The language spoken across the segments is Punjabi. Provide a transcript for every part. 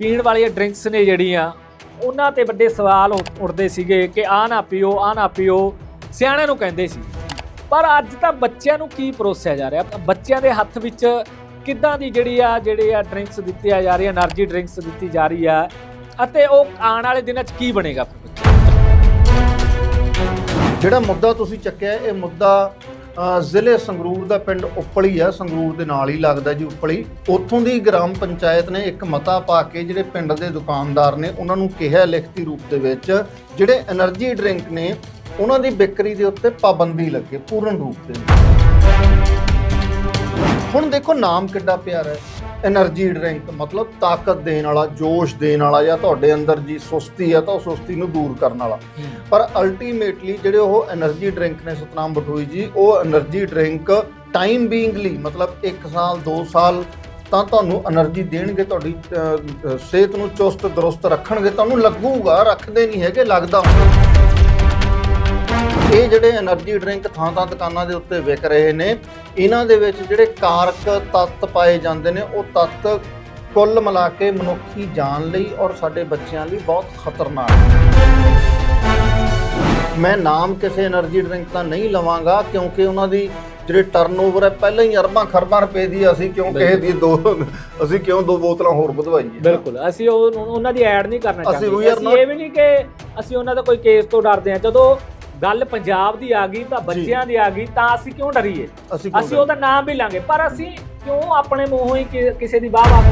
ਪੀਣ ਵਾਲੀਆਂ ਡਰਿੰਕਸ ਨੇ ਜਿਹੜੀਆਂ, ਉਹਨਾਂ ਤੇ ਵੱਡੇ ਸਵਾਲ ਉੱਠਦੇ ਸੀਗੇ ਕਿ ਆ ਨਾ ਪੀਓ ਆ ਨਾ ਪੀਓ। ਸਿਆਣਿਆਂ ਨੂੰ ਕਹਿੰਦੇ ਸੀ। ਪਰ ਅੱਜ ਤਾਂ ਬੱਚਿਆਂ ਨੂੰ ਕੀ ਪਰੋਸਿਆ ਜਾ ਰਿਹਾ? ਬੱਚਿਆਂ ਦੇ ਹੱਥ ਵਿੱਚ ਕਿੱਦਾਂ ਦੀ ਜਿਹੜੀ ਆ, ਜਿਹੜੇ ਆ ਡਰਿੰਕਸ ਦਿੱਤੀਆਂ ਜਾ ਰਹੀਆਂ એનર્ਜੀ ਡਰਿੰਕਸ ਦਿੱਤੀ ਜਾ ਰਹੀ ਆ, ਅਤੇ ਉਹ ਆਉਣ ਵਾਲੇ ਦਿਨਾਂ 'ਚ ਕੀ ਬਣੇਗਾ ਜਿਹੜਾ ਮੁੱਦਾ ਤੁਸੀਂ ਚੱਕਿਆ, ਇਹ ਮੁੱਦਾ ਜ਼ਿਲ੍ਹੇ ਸੰਗਰੂਰ ਦਾ ਪਿੰਡ ਉੱਪਲੀ ਆ, ਸੰਗਰੂਰ ਦੇ ਨਾਲ ਹੀ ਲੱਗਦਾ ਜੀ ਉੱਪਲੀ। ਉੱਥੋਂ ਦੀ ਗ੍ਰਾਮ ਪੰਚਾਇਤ ਨੇ ਇੱਕ ਮਤਾ ਪਾ ਕੇ ਜਿਹੜੇ ਪਿੰਡ ਦੇ ਦੁਕਾਨਦਾਰ ਨੇ ਉਹਨਾਂ ਨੂੰ ਕਿਹਾ ਲਿਖਤੀ ਰੂਪ ਦੇ ਵਿੱਚ, ਜਿਹੜੇ એનર્ਜੀ ਡਰਿੰਕ ਨੇ, ਉਹਨਾਂ ਦੀ ਵਿਕਰੀ ਦੇ ਉੱਤੇ ਪਾਬੰਦੀ ਲੱਗੇ, ਪੂਰਨ ਰੂਪ ਦੇ। ਹੁਣ ਦੇਖੋ ਨਾਮ ਕਿੱਡਾ ਪਿਆਰਾ ਹੈ। ਐਨਰਜੀ ਡਰਿੰਕ ਮਤਲਬ ਤਾਕਤ ਦੇਣ ਵਾਲਾ ਜੋਸ਼ ਦੇਣ ਵਾਲਾ ਜਾਂ ਤੁਹਾਡੇ ਅੰਦਰ ਜੀ ਸੁਸਤੀ ਆ ਤਾਂ ਉਹ ਸੁਸਤੀ ਨੂੰ ਦੂਰ ਕਰਨ ਵਾਲਾ। ਪਰ ਅਲਟੀਮੇਟਲੀ ਜਿਹੜੇ ਉਹ ਐਨਰਜੀ ਡਰਿੰਕ ਨੇ ਸਤਨਾਮ ਬਟੋਈ ਜੀ ਉਹ ਐਨਰਜੀ ਡਰਿੰਕ ਟਾਈਮ ਬੀਇੰਗ ਲਈ ਮਤਲਬ 1 ਸਾਲ 2 ਸਾਲ ਤਾਂ ਤੁਹਾਨੂੰ એનર્ਜੀ ਦੇਣਗੇ ਤੁਹਾਡੀ ਸਿਹਤ ਨੂੰ ਚੁਸਤ ਦਰੁਸਤ ਰੱਖਣਗੇ ਤੁਹਾਨੂੰ ਲੱਗੂਗਾ ਰੱਖਦੇ ਨਹੀਂ ਹੈਗੇ ਲੱਗਦਾ ਇਹ ਜਿਹੜੇ એનર્ਜੀ ਡਰਿੰਕ ਥਾਂ ਥਾਂ ਦੁਕਾਨਾਂ ਦੇ ਉੱਤੇ ਵਿਕ ਰਹੇ ਨੇ ਇਹਨਾਂ ਦੇ ਵਿੱਚ ਜਿਹੜੇ ਕਾਰਕ ਤੱਤ ਪਾਏ ਜਾਂਦੇ ਨੇ ਉਹ ਤੱਤ ਕੁੱਲ ਮਿਲਾ ਕੇ ਮਨੁੱਖੀ ਜਾਨ ਲਈ ਔਰ ਸਾਡੇ ਬੱਚਿਆਂ ਲਈ ਬਹੁਤ ਖਤਰਨਾਕ ਮੈਂ ਨਾਮ ਕਿਸੇ એનર્ਜੀ ਡਰਿੰਕ ਦਾ ਨਹੀਂ ਲਵਾਂਗਾ ਕਿਉਂਕਿ ਉਹਨਾਂ ਦੀ ਜਿਹੜੇ ਟਰਨਓਵਰ ਹੈ ਪਹਿਲਾਂ ਹੀ ਅਰਬਾਂ ਖਰਬਾਂ ਰੁਪਏ ਦੀ ਅਸੀਂ ਕਿਉਂ ਕਿਸੇ ਦੀ ਦੋ ਅਸੀਂ ਕਿਉਂ ਦੋ ਬੋਤਲਾਂ ਹੋਰ ਵਧਵਾਈਏ? ਬਿਲਕੁਲ ਅਸੀਂ ਉਹਨਾਂ ਦੀ ਐਡ ਨਹੀਂ ਕਰਨਾ ਚਾਹੁੰਦੇ। ਅਸੀਂ ਇਹ ਵੀ ਨਹੀਂ ਕਿ ਅਸੀਂ ਉਹਨਾਂ ਦਾ ਕੋਈ ਕੇਸ ਤੋਂ ਡਰਦੇ ਆ ਜਦੋਂ ਗੱਲ ਪੰਜਾਬ ਦੀ ਆ ਗਈ ਤਾਂ ਬੱਚਿਆਂ ਦੀ ਆ ਗਈ ਤਾਂ ਅਸੀਂ ਕਿਉਂ ਡਰੀਏ? ਅਸੀਂ ਕਿਉਂ ਅਸੀਂ ਉਹਦਾ ਨਾਮ ਵੀ ਲਾਂਗੇ ਪਰ ਅਸੀਂ ਕਿਉਂ ਆਪਣੇ ਮੂੰਹੋਂ ਹੀ ਕਿਸੇ ਦੀ ਵਾਹ ਵਾਹ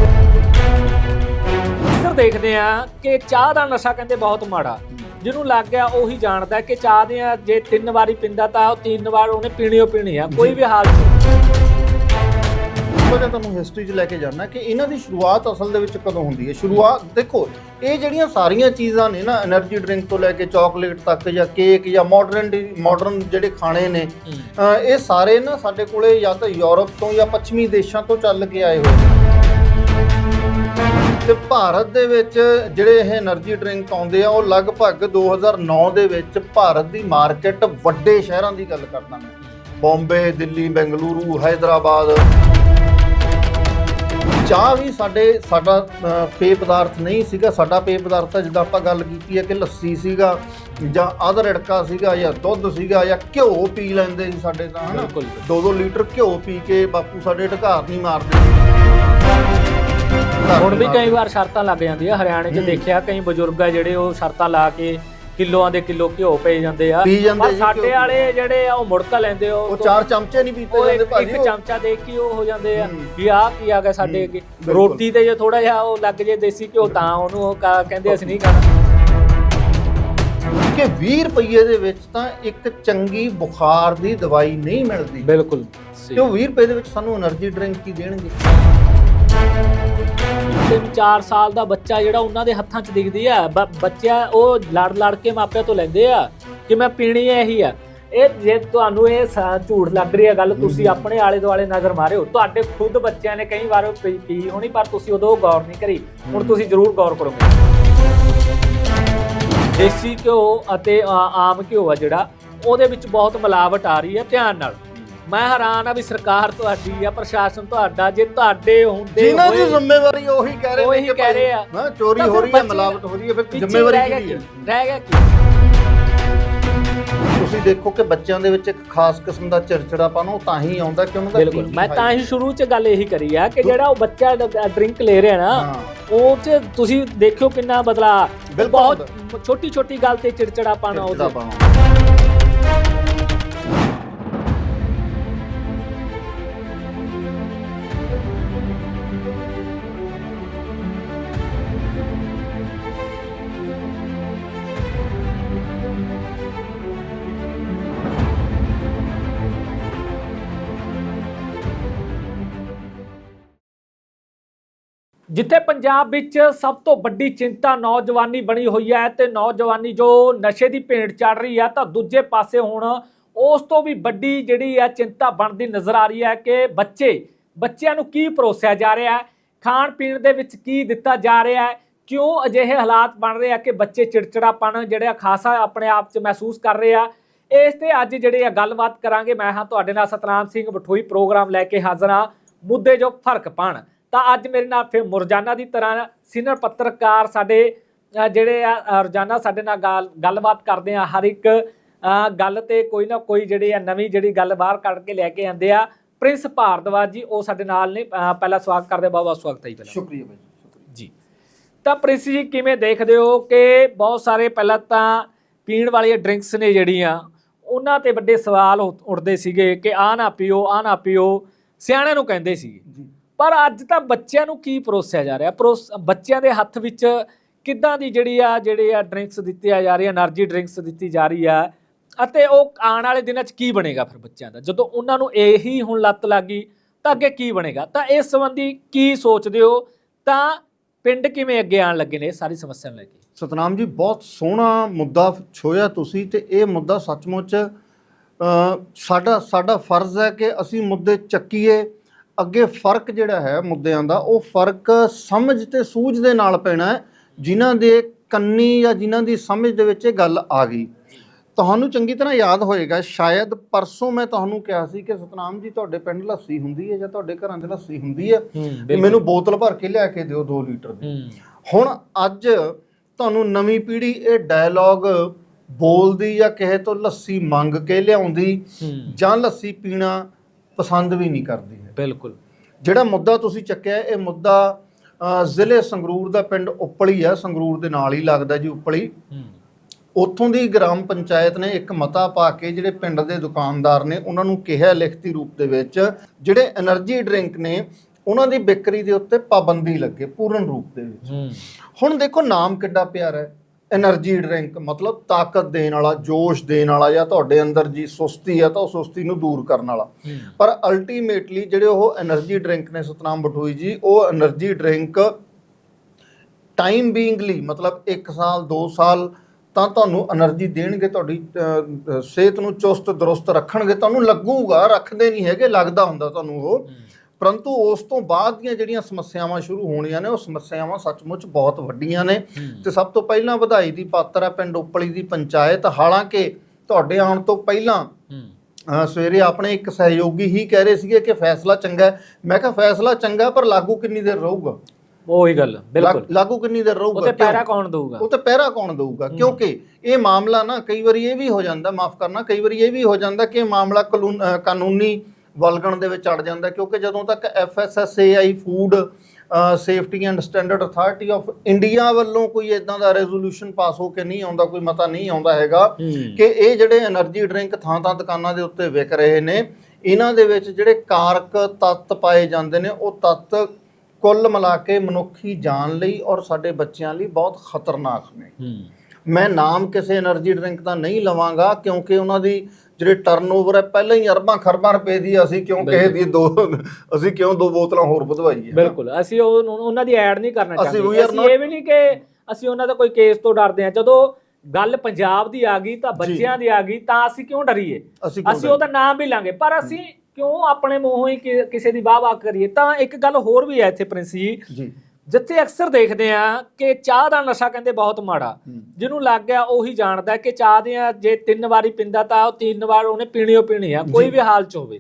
ਅਕਸਰ ਦੇਖਦੇ ਆ ਕਿ ਚਾਹ ਦਾ ਨਸ਼ਾ ਕਹਿੰਦੇ ਬਹੁਤ ਮਾੜਾ। ਜਿਹਨੂੰ ਲੱਗ ਗਿਆ ਉਹੀ ਜਾਣਦਾ ਕਿ ਚਾਹ ਦੀਆਂ ਜੇ ਤਿੰਨ ਵਾਰੀ ਪਿੰਦਾ ਤਾਂ ਉਹ ਤਿੰਨ ਵਾਰ ਉਹਨੇ ਪੀਣੀ ਓ ਪੀਣੀ ਆ ਕੋਈ ਵੀ ਹਾਲ 'ਚ ਥੋੜਾ ਜਿਹਾ ਤੁਹਾਨੂੰ ਹਿਸਟਰੀ 'ਚ ਲੈ ਕੇ ਜਾਣਾ ਕਿ ਇਹਨਾਂ ਦੀ ਸ਼ੁਰੂਆਤ ਅਸਲ ਦੇ ਵਿੱਚ ਕਦੋਂ ਹੁੰਦੀ ਹੈ? ਸ਼ੁਰੂਆਤ ਦੇਖੋ ਇਹ ਜਿਹੜੀਆਂ ਸਾਰੀਆਂ ਚੀਜ਼ਾਂ ਨੇ ਨਾ એનર્ਜੀ ਡਰਿੰਕ ਤੋਂ ਲੈ ਕੇ ਚਾਕਲੇਟ ਤੱਕ ਜਾਂ ਕੇਕ ਜਾਂ ਮਾਡਰਨ ਮਾਡਰਨ ਜਿਹੜੇ ਖਾਣੇ ਨੇ ਇਹ ਸਾਰੇ ਨਾ ਸਾਡੇ ਕੋਲੇ ਜਾਂ ਤਾਂ ਯੂਰਪ ਤੋਂ ਜਾਂ ਪੱਛਮੀ ਦੇਸ਼ਾਂ ਤੋਂ ਚੱਲ ਕੇ ਆਏ ਹੋਏ ਨੇ। ਤੇ ਭਾਰਤ ਦੇ ਵਿੱਚ ਜਿਹੜੇ ਇਹ એનર્ਜੀ ਡਰਿੰਕ ਆਉਂਦੇ ਆ ਉਹ ਲਗਭਗ 2009 ਦੇ ਵਿੱਚ ਭਾਰਤ ਦੀ ਮਾਰਕੀਟ ਵੱਡੇ ਸ਼ਹਿਰਾਂ ਦੀ ਗੱਲ ਕਰਦਾ ਮੈਂ। ਬੰਬੇ ਦਿੱਲੀ ਬੈਂਗਲੁਰੂ ਹైదరాబాద్ ਚਾਹ ਵੀ ਸਾਡੇ ਸਾਡਾ ਪੇय ਪਦਾਰਥ ਨਹੀਂ ਸੀਗਾ। ਸਾਡਾ ਪੇय ਪਦਾਰਥ ਤਾਂ ਜਿੱਦਾਂ ਆਪਾਂ ਗੱਲ ਕੀਤੀ ਹੈ ਕਿ ਲੱਸੀ ਸੀਗਾ ਜਾਂ ਅਧ ਰੜਕਾ ਸੀਗਾ ਜਾਂ ਦੁੱਧ ਸੀਗਾ ਜਾਂ ਘਿਓ ਪੀ ਲੈਂਦੇ ਸੀ ਸਾਡੇ ਤਾਂ ਹਨਾ? ਬਿਲਕੁਲ 2-2 ਲੀਟਰ ਘਿਓ ਪੀ ਕੇ ਬਾਪੂ ਸਾਡੇ ਢਕਾਰ ਨਹੀਂ ਮਾਰਦੇ ਹੁਣ ਵੀ ਕਈ ਵਾਰ ਸ਼ਰਤਾਂ ਲੱਗ ਜਾਂਦੀਆਂ। ਹਰਿਆਣੇ 'ਚ। ਦੇਖਿਆ ਕਈ ਬਜ਼ੁਰਗ ਆ ਜਿਹੜੇ ਉਹ ਸ਼ਰਤਾਂ ਲਾ ਕੇ ਕਿਲੋਆਂ ਦੇ ਕਿਲੋ ਘਿਓ ਪਏ ਜਾਂਦੇ ਆ। ਪਰ ਸਾਡੇ ਵਾਲੇ ਜਿਹੜੇ ਆ ਉਹ ਮੁੜਕਾ ਲੈਂਦੇ ਆ ਉਹ ਚਾਰ ਚਮਚੇ ਨਹੀਂ ਪੀਤੇ ਜਾਂਦੇ ਇੱਕ ਇੱਕ ਚਮਚਾ ਦੇ ਕੇ ਉਹ ਹੋ ਜਾਂਦੇ ਆ। ਵੀ ਆਹ ਕੀ ਆ ਗਿਆ ਸਾਡੇ ਅੱਗੇ। ਰੋਟੀ ਤੇ ਜੇ ਥੋੜਾ ਜਿਹਾ ਉਹ ਲੱਗ ਜੇ ਦੇਸੀ ਘਿਓ ਤਾਂ ਉਹਨੂੰ ਉਹ ਕਹਿੰਦੇ ਅਸੀਂ ਨਹੀਂ ਖਾਣਾ। ਕਿ 20 ਰੁਪਏ ਦੇ ਵਿੱਚ ਤਾਂ ਇੱਕ ਚੰਗੀ ਬੁਖਾਰ ਦੀ ਦਵਾਈ ਨਹੀਂ ਮਿਲਦੀ। ਬਿਲਕੁਲ। ਤੇ 20 ਰੁਪਏ ਦੇ ਵਿੱਚ ਸਾਨੂੰ એનર્ਜੀ ਡਰਿੰਕ ਕੀ ਦੇਣਗੇ? ਤਿੰਨ 4 ਸਾਲ ਦਾ ਬੱਚਾ ਜਿਹੜਾ ਉਹਨਾਂ ਦੇ ਹੱਥਾਂ 'ਚ ਦਿਖਦੀ ਆ। ਬੱਚਾ ਉਹ ਲੜ ਲੜ ਕੇ ਮਾਪਿਆਂ ਤੋਂ ਲੈਂਦੇ ਆ ਕਿ ਮੈਂ ਪੀਣੀ ਹੈ ਇਹੀ ਆ। ਇਹ ਜੇ ਤੁਹਾਨੂੰ ਇਹ ਝੂਠ ਲੱਗ ਰਹੀ ਹੈ ਗੱਲ ਤੁਸੀਂ ਆਪਣੇ ਆਲੇ ਦੁਆਲੇ ਨਜ਼ਰ ਮਾਰਿਓ। ਤੁਹਾਡੇ ਖੁਦ ਬੱਚਿਆਂ ਨੇ ਕਈ ਵਾਰ ਪੀ ਹੋਣੀ ਪਰ ਤੁਸੀਂ ਉਦੋਂ ਗੌਰ ਨਹੀਂ ਕਰੀ। ਹੁਣ ਤੁਸੀਂ ਜ਼ਰੂਰ ਗੌਰ ਕਰੋਗੇ। ਦੇਸੀ ਘਿਓ ਅਤੇ ਆਮ ਘਿਓ ਆ ਜਿਹੜਾ ਉਹਦੇ ਵਿੱਚ ਬਹੁਤ ਮਿਲਾਵਟ ਆ ਰਹੀ ਹੈ ਧਿਆਨ ਨਾਲ। ਮੈਂ ਹੈਰਾਨ ਆ ਵੀ ਸਰਕਾਰ ਤੁਹਾਡੀ ਆ ਪ੍ਰਸ਼ਾਸਨ ਤੁਹਾਡਾ ਜੇ ਤੁਹਾਡੇ ਹੁੰਦੇ ਜਿਨ੍ਹਾਂ ਦੀ ਹੋਏ- ਜ਼ਿੰਮੇਵਾਰੀ ਉਹੀ ਕਹਿ ਰਹੇ ਉਹੀ ਕਿ ਕਹਿ ਰਹੇ ਆ। ਹਾਂ ਚੋਰੀ ਤਾਂ ਹੋ ਫਿਰ ਰਹੀ ਹੈ ਬੱਚੇ- ਮਿਲਾਵਟ ਹੋ ਰਹੀ ਹੈ ਫਿਰ ਪਿੱਛੇ ਜ਼ਿੰਮੇਵਾਰੀ ਰਹਿ ਗਿਆ ਕਿਹਦੀ ਹੈ? ਕੀ? ਰਹਿ ਗਿਆ ਕੀ? ਤੁਸੀਂ ਦੇਖੋ ਕਿ ਬੱਚਿਆਂ ਦੇ ਵਿੱਚ ਇੱਕ ਖਾਸ ਕਿਸਮ ਦਾ ਚਿੜਚਿੜਾਪਨ ਉਹ ਤਾਂ ਹੀ ਆਉਂਦਾ ਕਿ ਉਹਨਾਂ ਦਾ ਬਿਲਕੁਲ। ਮੈਂ ਤਾਂ ਹੀ ਸ਼ੁਰੂ ਚ ਗੱਲ ਇਹੀ ਕਰੀ ਆ ਕਿ ਜਿਹੜਾ ਉਹ ਬੱਚਾ ਡਰਿੰਕ ਲੈ ਰਿਹਾ ਨਾ ਹਾਂ। ਉਹ ਚ ਤੁਸੀਂ ਦੇਖਿਓ ਕਿੰਨਾ ਬਦਲਾ ਬਿਲਕੁਲ ਬਹੁਤ ਛੋਟੀ ਛੋਟੀ ਗੱਲ ਤੇ ਉਹਦੇ ਚਿੜਚਿੜਾਪਨ ਆਉਂਦਾ। ਜਿੱਥੇ ਪੰਜਾਬ ਵਿੱਚ ਸਭ ਤੋਂ ਵੱਡੀ ਚਿੰਤਾ ਨੌਜਵਾਨੀ ਬਣੀ ਹੋਈ ਹੈ ਤੇ ਨੌਜਵਾਨੀ ਜੋ ਨਸ਼ੇ ਦੀ ਭੇਂਟ ਚੜ ਰਹੀ ਹੈ ਤਾਂ ਦੂਜੇ ਪਾਸੇ ਹੁਣ ਉਸ ਤੋਂ ਵੀ ਵੱਡੀ ਜਿਹੜੀ ਹੈ ਚਿੰਤਾ ਬਣਦੀ ਨਜ਼ਰ ਆ ਰਹੀ ਹੈ ਕਿ ਬੱਚੇ, ਬੱਚਿਆਂ ਨੂੰ ਕੀ ਪਰੋਸਿਆ ਜਾ ਰਿਹਾ ਹੈ? ਖਾਣ ਪੀਣ ਦੇ ਵਿੱਚ ਕੀ ਦਿੱਤਾ ਜਾ ਰਿਹਾ ਹੈ? ਕਿਉਂ ਅਜਿਹੇ ਹਾਲਾਤ ਬਣ ਰਹੇ ਆ ਕਿ ਬੱਚੇ ਚਿੜਚਿੜਾਪਣ ਜਿਹੜਾ ਖਾਸਾ ਆਪਣੇ ਆਪ 'ਚ ਮਹਿਸੂਸ ਕਰ ਰਹੇ ਆ? ਇਸ ਤੇ ਅੱਜ ਜਿਹੜੇ ਆ ਗੱਲਬਾਤ ਕਰਾਂਗੇ, ਮੈਂ ਹਾਂ ਤੁਹਾਡੇ ਨਾਲ ਸਤਨਾਮ ਸਿੰਘ ਬਠੋਈ ਪ੍ਰੋਗਰਾਮ ਲੈ ਕੇ ਹਾਜ਼ਰ ਹਾਂ। ਮੁੱਦੇ ਜੋ ਫ਼ਰਕ ਪਾਣ ਤਾਂ ਅੱਜ ਮੇਰੇ ਨਾਲ ਫਿਰ ਮੁਰਜਾਨਾ ਦੀ ਤਰ੍ਹਾਂ ਸੀਨੀਅਰ ਪੱਤਰਕਾਰ ਸਾਡੇ ਜਿਹੜੇ ਆ ਰੋਜ਼ਾਨਾ ਸਾਡੇ ਨਾਲ ਗੱਲ- ਗੱਲਬਾਤ ਕਰਦੇ ਆ। ਹਰ ਇੱਕ ਗੱਲ ਤੇ ਕੋਈ ਨਾ ਕੋਈ ਜਿਹੜੀ ਆ ਨਵੀਂ ਜਿਹੜੀ ਗੱਲ ਬਾਹਰ ਕੱਢ ਕੇ ਲੈ ਕੇ ਆਉਂਦੇ ਆ। ਪ੍ਰਿੰਸ ਭਾਰਦਵਾਜ ਜੀ ਉਹ ਸਾਡੇ ਨਾਲ ਨੇ। ਪਹਿਲਾ ਸਵਾਗਤ ਕਰਦੇ ਬਹੁਤ ਬਹੁਤ ਸਵਾਗਤ ਹੈ ਜੀ ਪਹਿਲਾਂ। ਸ਼ੁਕਰੀਆ ਸ਼ੁਕਰੀਆ। ਜੀ। ਤਾਂ ਪ੍ਰਿੰਸ ਜੀ ਕਿਵੇਂ ਦੇਖਦੇ ਹੋ ਕਿ ਬਹੁਤ ਸਾਰੇ ਪਹਿਲਾਂ ਤਾਂ ਪੀਣ ਵਾਲੀਆਂ ਡਰਿੰਕਸ ਨੇ ਜਿਹੜੀਆਂ ਉਹਨਾਂ ਤੇ ਵੱਡੇ ਸਵਾਲ ਉੱਠ- ਉੱਠਦੇ ਸੀਗੇ ਕਿ ਆ ਨਾ ਪੀਓ ਆ ਨਾ ਪੀਓ। ਸਿਆਣਿਆਂ ਨੂੰ ਕਹਿੰਦੇ ਸੀਗੇ। ਜੀ। ਪਰ ਅੱਜ ਤਾਂ ਬੱਚਿਆਂ ਨੂੰ ਕੀ ਪਰੋਸਿਆ ਜਾ ਰਿਹਾ? ਬੱਚਿਆਂ ਦੇ ਹੱਥ ਵਿੱਚ ਕਿੱਦਾਂ ਦੀ ਜਿਹੜੀ ਆ, ਜਿਹੜੇ ਆ ਡਰਿੰਕਸ ਦਿੱਤੀਆਂ ਜਾ ਰਹੀਆਂ એનર્ਜੀ ਡਰਿੰਕਸ ਦਿੱਤੀ ਜਾ ਰਹੀ ਆ, ਅਤੇ ਉਹ ਆਉਣ ਵਾਲੇ ਦਿਨਾਂ 'ਚ ਕੀ ਬਣੇਗਾ ਫਿਰ ਬੱਚਿਆਂ ਦਾ? ਜਦੋਂ ਉਹਨਾਂ ਨੂੰ ਇਹੀ ਹੁਣ ਲੱਤ ਲੱਗੀ ਤਾਂ ਅੱਗੇ ਕੀ ਬਣੇਗਾ? ਤਾਂ ਇਸ ਸੰਬੰਧੀ ਕੀ ਸੋਚਦੇ ਹੋ? ਤਾਂ ਪਿੰਡ ਕਿਵੇਂ ਅੱਗੇ ਆਣ ਲੱਗੇ ਨੇ? ਸਾਰੀ ਸਮੱਸਿਆ ਨੂੰ ਲੈ ਕੇ। ਸਤਨਾਮ ਜੀ, ਬਹੁਤ ਸੋਹਣਾ ਮੁੱਦਾ ਛੋਇਆ ਤੁਸੀਂ, ਤੇ ਇਹ ਮੁੱਦਾ ਸੱਚਮੁੱਚ ਸਾਡਾ ਸਾਡਾ ਫਰਜ਼ ਹੈ ਕਿ ਅਸੀਂ ਮੁੱਦੇ ਚੱਕੀਏ ਅੱਗੇ ਫ਼ਰਕ ਜਿਹੜਾ ਹੈ ਮੁੱਦਿਆਂ ਦਾ ਉਹ ਫ਼ਰਕ ਸਮਝ ਤੇ ਸੂਝ ਦੇ ਨਾਲ ਪੈਣਾ ਹੈ ਜਿਨ੍ਹਾਂ ਦੇ ਕੰਨੀ ਜਾਂ ਜਿਨ੍ਹਾਂ ਦੀ ਸਮਝ ਦੇ ਵਿੱਚ ਇਹ ਗੱਲ ਆ ਗਈ। ਤੁਹਾਨੂੰ ਚੰਗੀ ਤਰ੍ਹਾਂ ਯਾਦ ਹੋਏਗਾ ਸ਼ਾਇਦ ਪਰਸੋਂ ਮੈਂ ਤੁਹਾਨੂੰ ਕਿਹਾ ਸੀ ਕਿ ਸਤਨਾਮ ਜੀ ਤੁਹਾਡੇ ਪਿੰਡ ਲੱਸੀ ਹੁੰਦੀ ਹੈ ਜਾਂ ਤੁਹਾਡੇ ਘਰਾਂ 'ਚ ਲੱਸੀ ਹੁੰਦੀ ਹੈ ਮੈਨੂੰ ਬੋਤਲ ਭਰ ਕੇ ਲਿਆ ਕੇ ਦਿਓ 2 ਲੀਟਰ ਦੀ। ਹੁਣ ਅੱਜ ਤੁਹਾਨੂੰ ਨਵੀਂ ਪੀੜ੍ਹੀ ਇਹ ਡਾਇਲੌਗ ਬੋਲਦੀ ਜਾਂ ਕਿਸੇ ਤੋਂ ਲੱਸੀ ਮੰਗ ਕੇ ਲਿਆਉਂਦੀ ਜਾਂ ਲੱਸੀ ਪੀਣਾ ਪਸੰਦ ਵੀ ਨਹੀਂ ਕਰਦੀ ਹੈ। ਬਿਲਕੁਲ। ਜਿਹੜਾ ਮੁੱਦਾ ਤੁਸੀਂ ਚੱਕਿਆ ਇਹ ਮੁੱਦਾ ਜ਼ਿਲ੍ਹੇ ਸੰਗਰੂਰ ਦਾ ਪਿੰਡ ਉਪਲੀ ਆ ਸੰਗਰੂਰ ਦੇ ਨਾਲ ਹੀ ਲੱਗਦਾ ਜੀ ਉਪਲੀ। ਉੱਥੋਂ ਦੀ ਗ੍ਰਾਮ ਪੰਚਾਇਤ ਨੇ ਇੱਕ ਮਤਾ ਪਾ ਕੇ ਜਿਹੜੇ ਪਿੰਡ ਦੇ ਦੁਕਾਨਦਾਰ ਨੇ ਉਹਨਾਂ ਨੂੰ ਕਿਹਾ ਲਿਖਤੀ ਰੂਪ ਦੇ ਵਿੱਚ ਜਿਹੜੇ એનર્ਜੀ ਡਰਿੰਕ ਨੇ ਉਹਨਾਂ ਦੀ ਵਿਕਰੀ ਦੇ ਉੱਤੇ ਪਾਬੰਦੀ ਲੱਗੇ ਪੂਰਨ ਰੂਪ ਦੇ ਵਿੱਚ। ਹੁਣ ਦੇਖੋ ਨਾਮ ਕਿੱਡਾ ਪਿਆਰਾ ਹੈ। ਐਨਰਜੀ ਡਰਿੰਕ ਮਤਲਬ ਤਾਕਤ ਦੇਣ ਵਾਲਾ ਜੋਸ਼ ਦੇਣ ਵਾਲਾ ਜਾਂ ਤੁਹਾਡੇ ਅੰਦਰ ਜੀ ਸੁਸਤੀ ਹੈ ਤਾਂ ਉਹ ਸੁਸਤੀ ਨੂੰ ਦੂਰ ਕਰਨ ਵਾਲਾ। ਪਰ ਅਲਟੀਮੇਟਲੀ ਜਿਹੜੇ ਉਹ ਐਨਰਜੀ ਡਰਿੰਕ ਨੇ ਸਤਨਾਮ ਬਟੋਈ ਜੀ ਉਹ ਐਨਰਜੀ ਡਰਿੰਕ ਟਾਈਮ ਬੀਇੰਗ ਲਈ ਮਤਲਬ 1 ਸਾਲ 2 ਸਾਲ ਤਾਂ ਤੁਹਾਨੂੰ એનર્ਜੀ ਦੇਣਗੇ ਤੁਹਾਡੀ ਸਿਹਤ ਨੂੰ ਚੁਸਤ ਦਰੁਸਤ ਰੱਖਣਗੇ ਤੁਹਾਨੂੰ ਲੱਗੂਗਾ ਰੱਖਦੇ ਨਹੀਂ ਹੈਗੇ ਲੱਗਦਾ ਹੁੰਦਾ ਤੁਹਾਨੂੰ ਉਹ। ਪਰੰਤੂ ਉਸ ਤੋਂ ਬਾਅਦ ਦੀਆਂ ਜਿਹੜੀਆਂ ਸਮੱਸਿਆਵਾਂ ਸ਼ੁਰੂ ਹੋਣੀਆਂ ਨੇ ਉਹ ਸਮੱਸਿਆਵਾਂ ਸੱਚਮੁੱਚ ਬਹੁਤ ਵੱਡੀਆਂ ਨੇ। ਤੇ ਸਭ ਤੋਂ ਪਹਿਲਾਂ ਵਧਾਈ ਦੀ ਪਾਤਰ ਹੈ ਪਿੰਡ ਉਪਲੀ ਦੀ ਪੰਚਾਇਤ। ਹਾਲਾਂਕਿ ਤੁਹਾਡੇ ਆਉਣ ਤੋਂ ਪਹਿਲਾਂ ਸਵੇਰੇ ਆਪਣੇ ਇੱਕ ਸਹਿਯੋਗੀ ਹੀ ਕਹਿ ਰਹੇ ਸੀਗੇ ਕਿ ਫੈਸਲਾ ਚੰਗਾ ਮੈਂ ਕਿਹਾ ਫੈਸਲਾ ਚੰਗਾ ਪਰ ਲਾਗੂ ਕਿੰਨੀ ਦੇਰ ਰਹੂਗਾ? ਉਹੀ ਗੱਲ ਬਿਲਕੁਲ। ਲਾਗੂ ਕਿੰਨੀ ਦੇਰ ਰਹੂਗਾ? ਕਿਉਂ? ਪੈਰਾ ਕੌਣ ਦਊਗਾ? ਉਹ ਤੇ ਪਹਿਰਾ ਕੌਣ ਦਊਗਾ? ਕਿਉਂਕਿ ਇਹ ਮਾਮਲਾ ਨਾ ਕਈ ਵਾਰੀ ਇਹ ਵੀ ਹੋ ਜਾਂਦਾ ਮਾਫ ਕਰਨਾ ਕਈ ਵਾਰੀ ਇਹ ਵੀ ਹੋ ਜਾਂਦਾ ਕਿ ਇਹ ਮਾਮਲਾ ਕਾਨੂੰਨੀ ਵਲਗਣ ਦੇ ਵਿੱਚ ਅੜ ਜਾਂਦਾ ਕਿਉਂਕਿ ਜਦੋਂ ਤੱਕ FSSAI food safety and standard authority of India ਵੱਲੋਂ ਕੋਈ ਇਦਾਂ ਦਾ ਰੈਜ਼ੋਲੂਸ਼ਨ ਪਾਸ ਹੋ ਕੇ ਨਹੀਂ ਆਉਂਦਾ ਕੋਈ ਮਤਾ ਨਹੀਂ ਆਉਂਦਾ ਹੈਗਾ ਕਿ ਇਹ ਜਿਹੜੇ એનર્ਜੀ ਡਰਿੰਕ ਥਾਂ ਥਾਂ ਦੁਕਾਨਾਂ ਦੇ ਉੱਤੇ ਵਿਕ ਰਹੇ ਨੇ ਇਹਨਾਂ ਦੇ ਵਿੱਚ ਜਿਹੜੇ ਕਾਰਕ ਤੱਤ ਪਾਏ ਜਾਂਦੇ ਨੇ ਉਹ ਤੱਤ ਕੁੱਲ ਮਿਲਾ ਕੇ ਮਨੁੱਖੀ ਜਾਨ ਲਈ ਔਰ ਸਾਡੇ ਬੱਚਿਆਂ ਲਈ ਬਹੁਤ ਖਤਰਨਾਕ ਨੇ। ਮੈਂ ਨਾਮ ਕਿਸੇ એનર્ਜੀ ਡਰਿੰਕ ਦਾ ਨਹੀਂ ਲਵਾਂਗਾ ਕਿਉਂਕਿ ਉਹਨਾਂ ਦੀ ਜਿਹੜੇ ਟਰਨਓਵਰ ਹੈ ਪਹਿਲਾਂ ਹੀ ਅਰਬਾਂ ਖਰਬਾਂ ਰੁਪਏ ਦੀ ਅਸੀਂ ਕਿਉਂ ਕਿਸੇ ਦੀ ਦੋ ਅਸੀਂ ਕਿਉਂ ਦੋ ਬੋਤਲਾਂ ਹੋਰ ਵਧਵਾਈਏ ਬਿਲਕੁਲ ਅਸੀਂ ਉਹ ਉਹਨਾਂ ਦੀ ਐਡ ਨਹੀਂ ਕਰਨਾ ਚਾਹੁੰਦੇ। ਅਸੀਂ ਇਹ ਵੀ ਨਹੀਂ ਕਿ ਅਸੀਂ ਉਹਨਾਂ ਦਾ ਕੋਈ ਕੇਸ ਤੋਂ ਡਰਦੇ ਹਾਂ। ਜਦੋਂ ਗੱਲ ਪੰਜਾਬ ਦੀ ਆ ਗਈ ਤਾਂ ਬੱਚਿਆਂ ਦੀ ਆ ਗਈ ਤਾਂ ਅਸੀਂ ਕਿਉਂ ਡਰੀਏ? ਅਸੀਂ ਉਹਦਾ ਨਾਮ ਵੀ ਲਾਂਗੇ। ਪਰ ਅਸੀਂ ਕਿਉਂ ਆਪਣੇ ਮੂੰਹੋਂ ਹੀ ਕਿਸੇ ਦੀ ਵਾਹ ਵਾਹ ਕਰੀਏ? ਤਾਂ ਇੱਕ ਗੱਲ ਹੋਰ ਵੀ ਹੈ ਇੱਥੇ ਪ੍ਰਿੰਸ ਜੀ। ਜੀ। ਜਿੱਥੇ ਅਕਸਰ ਦੇਖਦੇ ਆ ਕਿ ਚਾਹ ਦਾ ਨਸ਼ਾ ਕਹਿੰਦੇ ਬਹੁਤ ਮਾੜਾ। ਜਿਹਨੂੰ ਲੱਗ ਗਿਆ ਉਹੀ ਜਾਣਦਾ ਕਿ ਚਾਹ ਦੀਆਂ ਜੇ ਤਿੰਨ ਵਾਰੀ ਪਿੰਦਾ ਤਾਂ ਉਹ ਤਿੰਨ ਵਾਰ ਉਹਨੇ ਪੀਣੀ ਓ ਪੀਣੀ ਆ ਕੋਈ ਵੀ ਹਾਲ ਚ ਹੋਵੇ।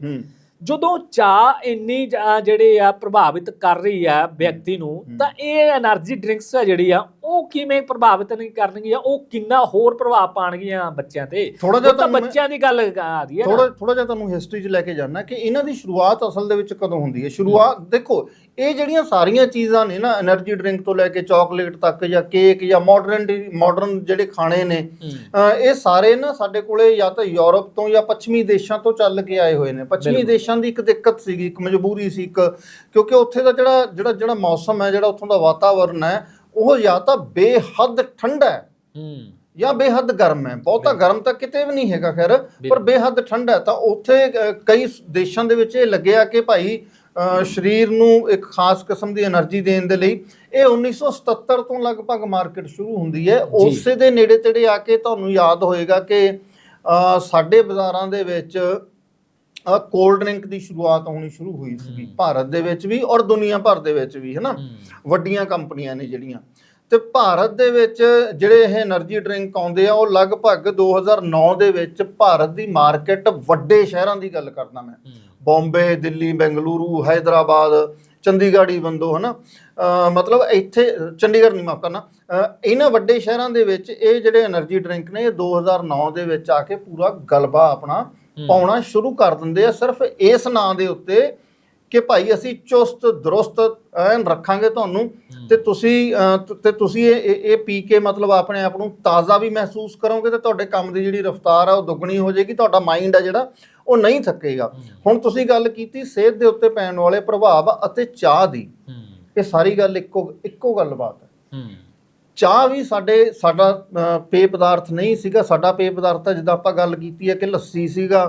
ਜਦੋਂ ਚਾਹ ਇੰਨੀ ਜਿਹੜੇ ਆ ਪ੍ਰਭਾਵਿਤ ਕਰ ਰਹੀ ਆ ਵਿਅਕਤੀ ਨੂੰ ਤਾਂ ਇਹ એનર્ਜੀ ਡਰਿੰਕਸ ਆ ਜਿਹੜੀ ਆ ਉਹ ਕਿਵੇਂ ਪ੍ਰਭਾਵਿਤ ਨਹੀਂ ਕਰਨਗੀਆਂ ਉਹ ਕਿੰਨਾ ਹੋਰ ਪ੍ਰਭਾਵ ਪਾਣਗੀਆਂ ਬੱਚਿਆਂ ਤੇ? ਥੋੜਾ ਜਿਹਾ ਬੱਚਿਆਂ ਦੀ ਗੱਲ ਆ ਹੈ ਥੋੜਾ ਥੋੜਾ ਜਿਹਾ ਤੁਹਾਨੂੰ ਹਿਸਟਰੀ 'ਚ ਲੈ ਕੇ ਜਾਣਾ ਕਿ ਇਹਨਾਂ ਦੀ ਸ਼ੁਰੂਆਤ ਅਸਲ ਦੇ ਵਿੱਚ ਕਦੋਂ ਹੁੰਦੀ ਹੈ? ਸ਼ੁਰੂਆਤ ਦੇਖੋ ਇਹ ਜਿਹੜੀਆਂ ਸਾਰੀਆਂ ਚੀਜ਼ਾਂ ਨੇ ਨਾ એનર્ਜੀ ਡਰਿੰਕ ਤੋਂ ਲੈ ਕੇ ਚਾਕਲੇਟ ਤੱਕ ਜਾਂ ਕੇਕ ਜਾਂ ਮਾਡਰਨ ਮਾਡਰਨ ਜਿਹੜੇ ਖਾਣੇ ਨੇ ਇਹ ਸਾਰੇ ਨਾ ਸਾਡੇ ਕੋਲੇ ਜਾਂ ਤਾਂ ਯੂਰਪ ਤੋਂ ਜਾਂ ਪੱਛਮੀ ਦੇਸ਼ਾਂ ਤੋਂ ਚੱਲ ਕੇ ਆਏ ਹੋਏ ਨੇ। ਪੱਛਮੀ ਦੇਸ਼ਾਂ ਦੀ ਇੱਕ ਦਿੱਕਤ ਸੀਗੀ ਇੱਕ ਮਜਬੂਰੀ ਸੀ ਇੱਕ ਕਿਉਂਕਿ ਉੱਥੇ ਦਾ ਜਿਹੜਾ ਜਿਹੜਾ ਜਿਹੜਾ ਮੌਸਮ ਹੈ ਜਿਹੜਾ ਉੱਥੋਂ ਦਾ ਵਾਤਾਵਰਨ ਹੈ ਉਹ ਜਾਂ ਤਾਂ ਬੇਹੱਦ ਠੰਡਾ ਹੈ ਹੂੰ। ਜਾਂ ਬੇਹੱਦ ਗਰਮ ਹੈ। ਬਹੁਤਾ ਗਰਮ ਤਾਂ ਕਿਤੇ ਵੀ ਨਹੀਂ ਹੈਗਾ ਖੈਰ ਪਰ ਬੇਹੱਦ ਠੰਡਾ ਤਾਂ ਉੱਥੇ ਕਈ ਦੇਸ਼ਾਂ ਦੇ ਵਿੱਚ ਇਹ ਲੱਗਿਆ ਕਿ ਭਾਈ ਸਰੀਰ ਨੂੰ ਇੱਕ ਖਾਸ ਕਿਸਮ ਦੀ એનર્ਜੀ ਦੇਣ ਦੇ ਲਈ ਇਹ 1977 ਤੋਂ ਲਗਭਗ ਮਾਰਕੀਟ ਸ਼ੁਰੂ ਹੁੰਦੀ ਹੈ। ਉਸੇ ਦੇ ਨੇੜੇ ਤੇੜੇ ਆ ਕੇ ਤੁਹਾਨੂੰ ਯਾਦ ਹੋਏਗਾ ਕਿ ਸਾਡੇ ਬਾਜ਼ਾਰਾਂ ਦੇ ਵਿੱਚ ਕੋਲਡ ਡਰਿੰਕ ਦੀ ਸ਼ੁਰੂਆਤ ਹੋਣੀ ਸ਼ੁਰੂ ਹੋਈ ਸੀ ਭਾਰਤ ਦੇ ਵਿੱਚ ਵੀ ਔਰ ਦੁਨੀਆ ਭਰ ਦੇ ਵਿੱਚ ਵੀ ਹੈਨਾ? ਵੱਡੀਆਂ ਕੰਪਨੀਆਂ ਨੇ ਜਿਹੜੀਆਂ। ਤੇ ਭਾਰਤ ਦੇ ਵਿੱਚ ਜਿਹੜੇ ਇਹ એનર્ਜੀ ਡਰਿੰਕ ਆਉਂਦੇ ਆ ਉਹ ਲਗਭਗ 2009 ਦੇ ਵਿੱਚ ਭਾਰਤ ਦੀ ਮਾਰਕੀਟ ਵੱਡੇ ਸ਼ਹਿਰਾਂ ਦੀ ਗੱਲ ਕਰਦਾ ਮੈਂ। ਬੰਬੇ ਦਿੱਲੀ ਬੈਂਗਲੁਰੂ ਹైదరాబాద్ ਚੰਡੀਗੜ੍ਹ ਬੰਦੋ ਹਨਾ? ਮਤਲਬ ਇੱਥੇ ਚੰਡੀਗੜ੍ਹ ਨਹੀਂ ਮਾਫ ਕਰਨਾ। ਇਹਨਾਂ ਵੱਡੇ ਸ਼ਹਿਰਾਂ ਦੇ ਵਿੱਚ ਇਹ ਜਿਹੜੇ એનર્ਜੀ ਡਰਿੰਕ ਨੇ 2009 ਦੇ ਵਿੱਚ ਆ ਕੇ ਪੂਰਾ ਗਲਬਾ ਆਪਣਾ ਪਾਉਣਾ ਸ਼ੁਰੂ ਕਰ ਦਿੰਦੇ ਆ ਸਿਰਫ ਇਸ ਨਾਂ ਦੇ ਉੱਤੇ ਕਿ ਭਾਈ ਅਸੀਂ ਚੁਸਤ ਦਰੁਸਤ ਐਨ ਰੱਖਾਂਗੇ ਤੁਹਾਨੂੰ। ਤੇ ਤੁਸੀਂ ਤ- ਤੁਸੀਂ ਇਹ ਇਹ- ਇਹ ਪੀ ਕੇ ਮਤਲਬ ਆਪਣੇ ਆਪ ਨੂੰ ਤਾਜ਼ਾ ਵੀ ਮਹਿਸੂਸ ਕਰੋਗੇ ਤੇ ਤੁਹਾਡੇ ਕੰਮ ਦੀ ਜਿਹੜੀ ਰਫ਼ਤਾਰ ਆ ਉਹ ਦੁੱਗਣੀ ਹੋ ਜਾਏਗੀ ਤੁਹਾਡਾ ਮਾਈਂਡ ਆ ਜਿਹੜਾ ਉਹ ਨਹੀਂ ਥੱਕੇਗਾ। ਹੁਣ ਤੁਸੀਂ ਗੱਲ ਕੀਤੀ ਸਿਹਤ ਦੇ ਉੱਤੇ ਪੈਣ ਵਾਲੇ ਪ੍ਰਭਾਵ ਅਤੇ ਚਾਹ ਦੀ। ਇਹ ਸਾਰੀ ਗੱਲ ਇੱਕੋ ਇੱਕੋ ਗੱਲਬਾਤ ਹੈ। ਚਾਹ ਵੀ ਸਾਡੇ ਸਾਡਾ ਪੇय ਪਦਾਰਥ ਨਹੀਂ ਸੀਗਾ। ਸਾਡਾ ਪੇय ਪਦਾਰਥ ਤਾਂ ਜਿੱਦਾਂ ਆਪਾਂ ਗੱਲ ਕੀਤੀ ਹੈ ਕਿ ਲੱਸੀ ਸੀਗਾ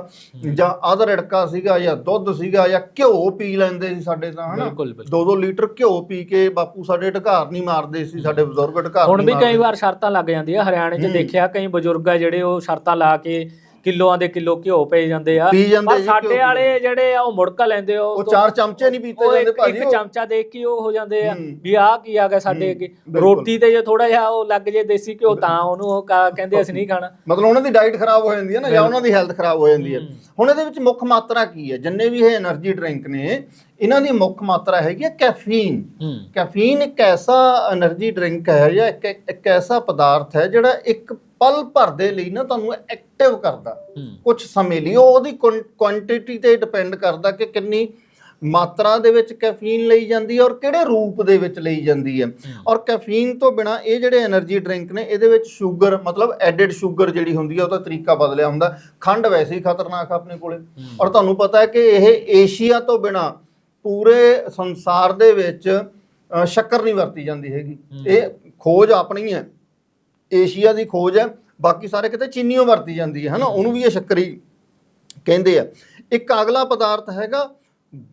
ਜਾਂ ਅਧ ਰੜਕਾ ਸੀਗਾ ਜਾਂ ਦੁੱਧ ਸੀਗਾ ਜਾਂ ਘਿਓ ਪੀ ਲੈਂਦੇ ਸੀ ਸਾਡੇ ਤਾਂ ਹਨਾ? ਬਿਲਕੁਲ, ਬਿਲਕੁਲ। ਦੋ ਦੋ ਲੀਟਰ ਘਿਓ ਪੀ ਕੇ ਬਾਪੂ ਸਾਡੇ ਢਕਾਰ ਨਹੀਂ ਮਾਰਦੇ ਸੀ ਸਾਡੇ ਬਜ਼ੁਰਗ ਢਕਾਰ ਹੁਣ ਵੀ ਕਈ। ਵਾਰ ਸ਼ਰਤਾਂ ਲੱਗ ਜਾਂਦੀਆਂ। ਹਰਿਆਣੇ 'ਚ ਦੇਖਿਆ ਕਈ ਬਜ਼ੁਰਗ ਆ ਜਿਹੜੇ ਉਹ ਸ਼ਰਤਾਂ ਲਾ ਕੇ ਕਿਲੋਆਂ ਦੇ ਕਿਲੋ ਘਿਓ ਪਏ ਜਾਂਦੇ ਆ। ਪਰ ਸਾਡੇ ਵਾਲੇ ਜਿਹੜੇ ਆ ਉਹ ਮੁੜਕਾ ਲੈਂਦੇ ਉਹ ਉਹ ਚਾਰ ਚਮਚੇ ਨਹੀਂ ਪੀਤੇ ਜਾਂਦੇ ਭਾਜੀ ਇੱਕ ਚਮਚਾ ਦੇਖ ਕੇ ਉਹ ਹੋ ਜਾਂਦੇ ਆ। ਵੀ ਆਹ ਕੀ ਆ ਗਿਆ ਸਾਡੇ ਅੱਗੇ। ਰੋਟੀ ਤੇ ਜੇ ਥੋੜਾ ਜਿਹਾ ਉਹ ਲੱਗ ਜੇ ਦੇਸੀ ਘਿਓ ਤਾਂ ਉਹਨੂੰ ਉਹ ਕਹਿੰਦੇ ਅਸੀਂ ਨਹੀਂ ਖਾਣਾ। ਮਤਲਬ ਉਹਨਾਂ ਦੀ ਡਾਈਟ ਖਰਾਬ ਹੋ ਜਾਂਦੀ ਹੈ ਨਾ ਜਾਂ ਉਹਨਾਂ ਦੀ ਹੈਲਥ ਖਰਾਬ ਹੋ ਜਾਂਦੀ ਹੈ। ਹੁਣ ਇਹਦੇ ਵਿੱਚ ਮੁੱਖ ਮਾਤਰਾ ਕੀ ਹੈ? ਜਿੰਨੇ ਵੀ ਇਹ એનર્ਜੀ ਡਰਿੰਕ ਨੇ ਇਹਨਾਂ ਦੀ ਮੁੱਖ ਮਾਤਰਾ ਹੈਗੀ ਹੈ ਕੈਫੀਨ। ਕੈਫੀਨ ਇੱਕ ਐਸਾ એનર્ਜੀ ਡਰਿੰਕ ਹੈ ਜਾਂ ਇੱਕ ਇੱਕ ਐਸਾ ਪਦਾਰਥ ਹੈ ਜਿਹੜਾ ਇੱਕ ਪਲ ਭਰ ਦੇ ਲਈ ਨਾ ਤੁਹਾਨੂੰ ਐਕਟਿਵ ਕਰਦਾ। ਕੁਝ ਸਮੇਂ ਲਈ। ਉਹ ਉਹਦੀ ਕੁਆਂਟੀਟੀ ਤੇ ਡਿਪੈਂਡ ਕਰਦਾ ਕਿ ਕਿੰਨੀ ਮਾਤਰਾ ਦੇ ਵਿੱਚ ਕੈਫੀਨ ਲਈ ਜਾਂਦੀ ਹੈ ਔਰ ਕਿਹੜੇ ਰੂਪ ਦੇ ਵਿੱਚ ਲਈ ਜਾਂਦੀ ਹੈ। ਔਰ ਕੈਫੀਨ ਤੋਂ ਬਿਨਾ ਇਹ ਜਿਹੜੇ એનર્ਜੀ ਡਰਿੰਕ ਨੇ ਇਹਦੇ ਵਿੱਚ 슈ਗਰ ਮਤਲਬ ਐਡਡ 슈ਗਰ ਜਿਹੜੀ ਹੁੰਦੀ ਹੈ ਉਹਦਾ ਤਰੀਕਾ ਬਦਲਿਆ ਹੁੰਦਾ। ਖੰਡ ਵੈਸੇ ਹੀ ਖਤਰਨਾਕ ਆਪਣੇ ਕੋਲੇ। ਔਰ ਤੁਹਾਨੂੰ ਪਤਾ ਹੈ ਕਿ ਇਹ ਏਸ਼ੀਆ ਤੋਂ ਬਿਨਾ ਪੂਰੇ ਸੰਸਾਰ ਦੇ ਵਿੱਚ ਸ਼ੱਕਰ ਨਹੀਂ ਵਰਤੀ ਜਾਂਦੀ ਹੈਗੀ। ਇਹ ਖੋਜ ਆਪਣੀ ਹੈ। ਏਸ਼ੀਆ ਦੀ ਖੋਜ ਹੈ। ਬਾਕੀ ਸਾਰੇ ਕਿਤੇ ਚੀਨੀਓ ਵਰਤੀ ਜਾਂਦੀ ਹੈ ਹਨਾ? ਉਹਨੂੰ ਵੀ ਇਹ ਸ਼ੱਕਰ ਕਹਿੰਦੇ ਆ। ਇੱਕ ਅਗਲਾ ਪਦਾਰਥ ਹੈਗਾ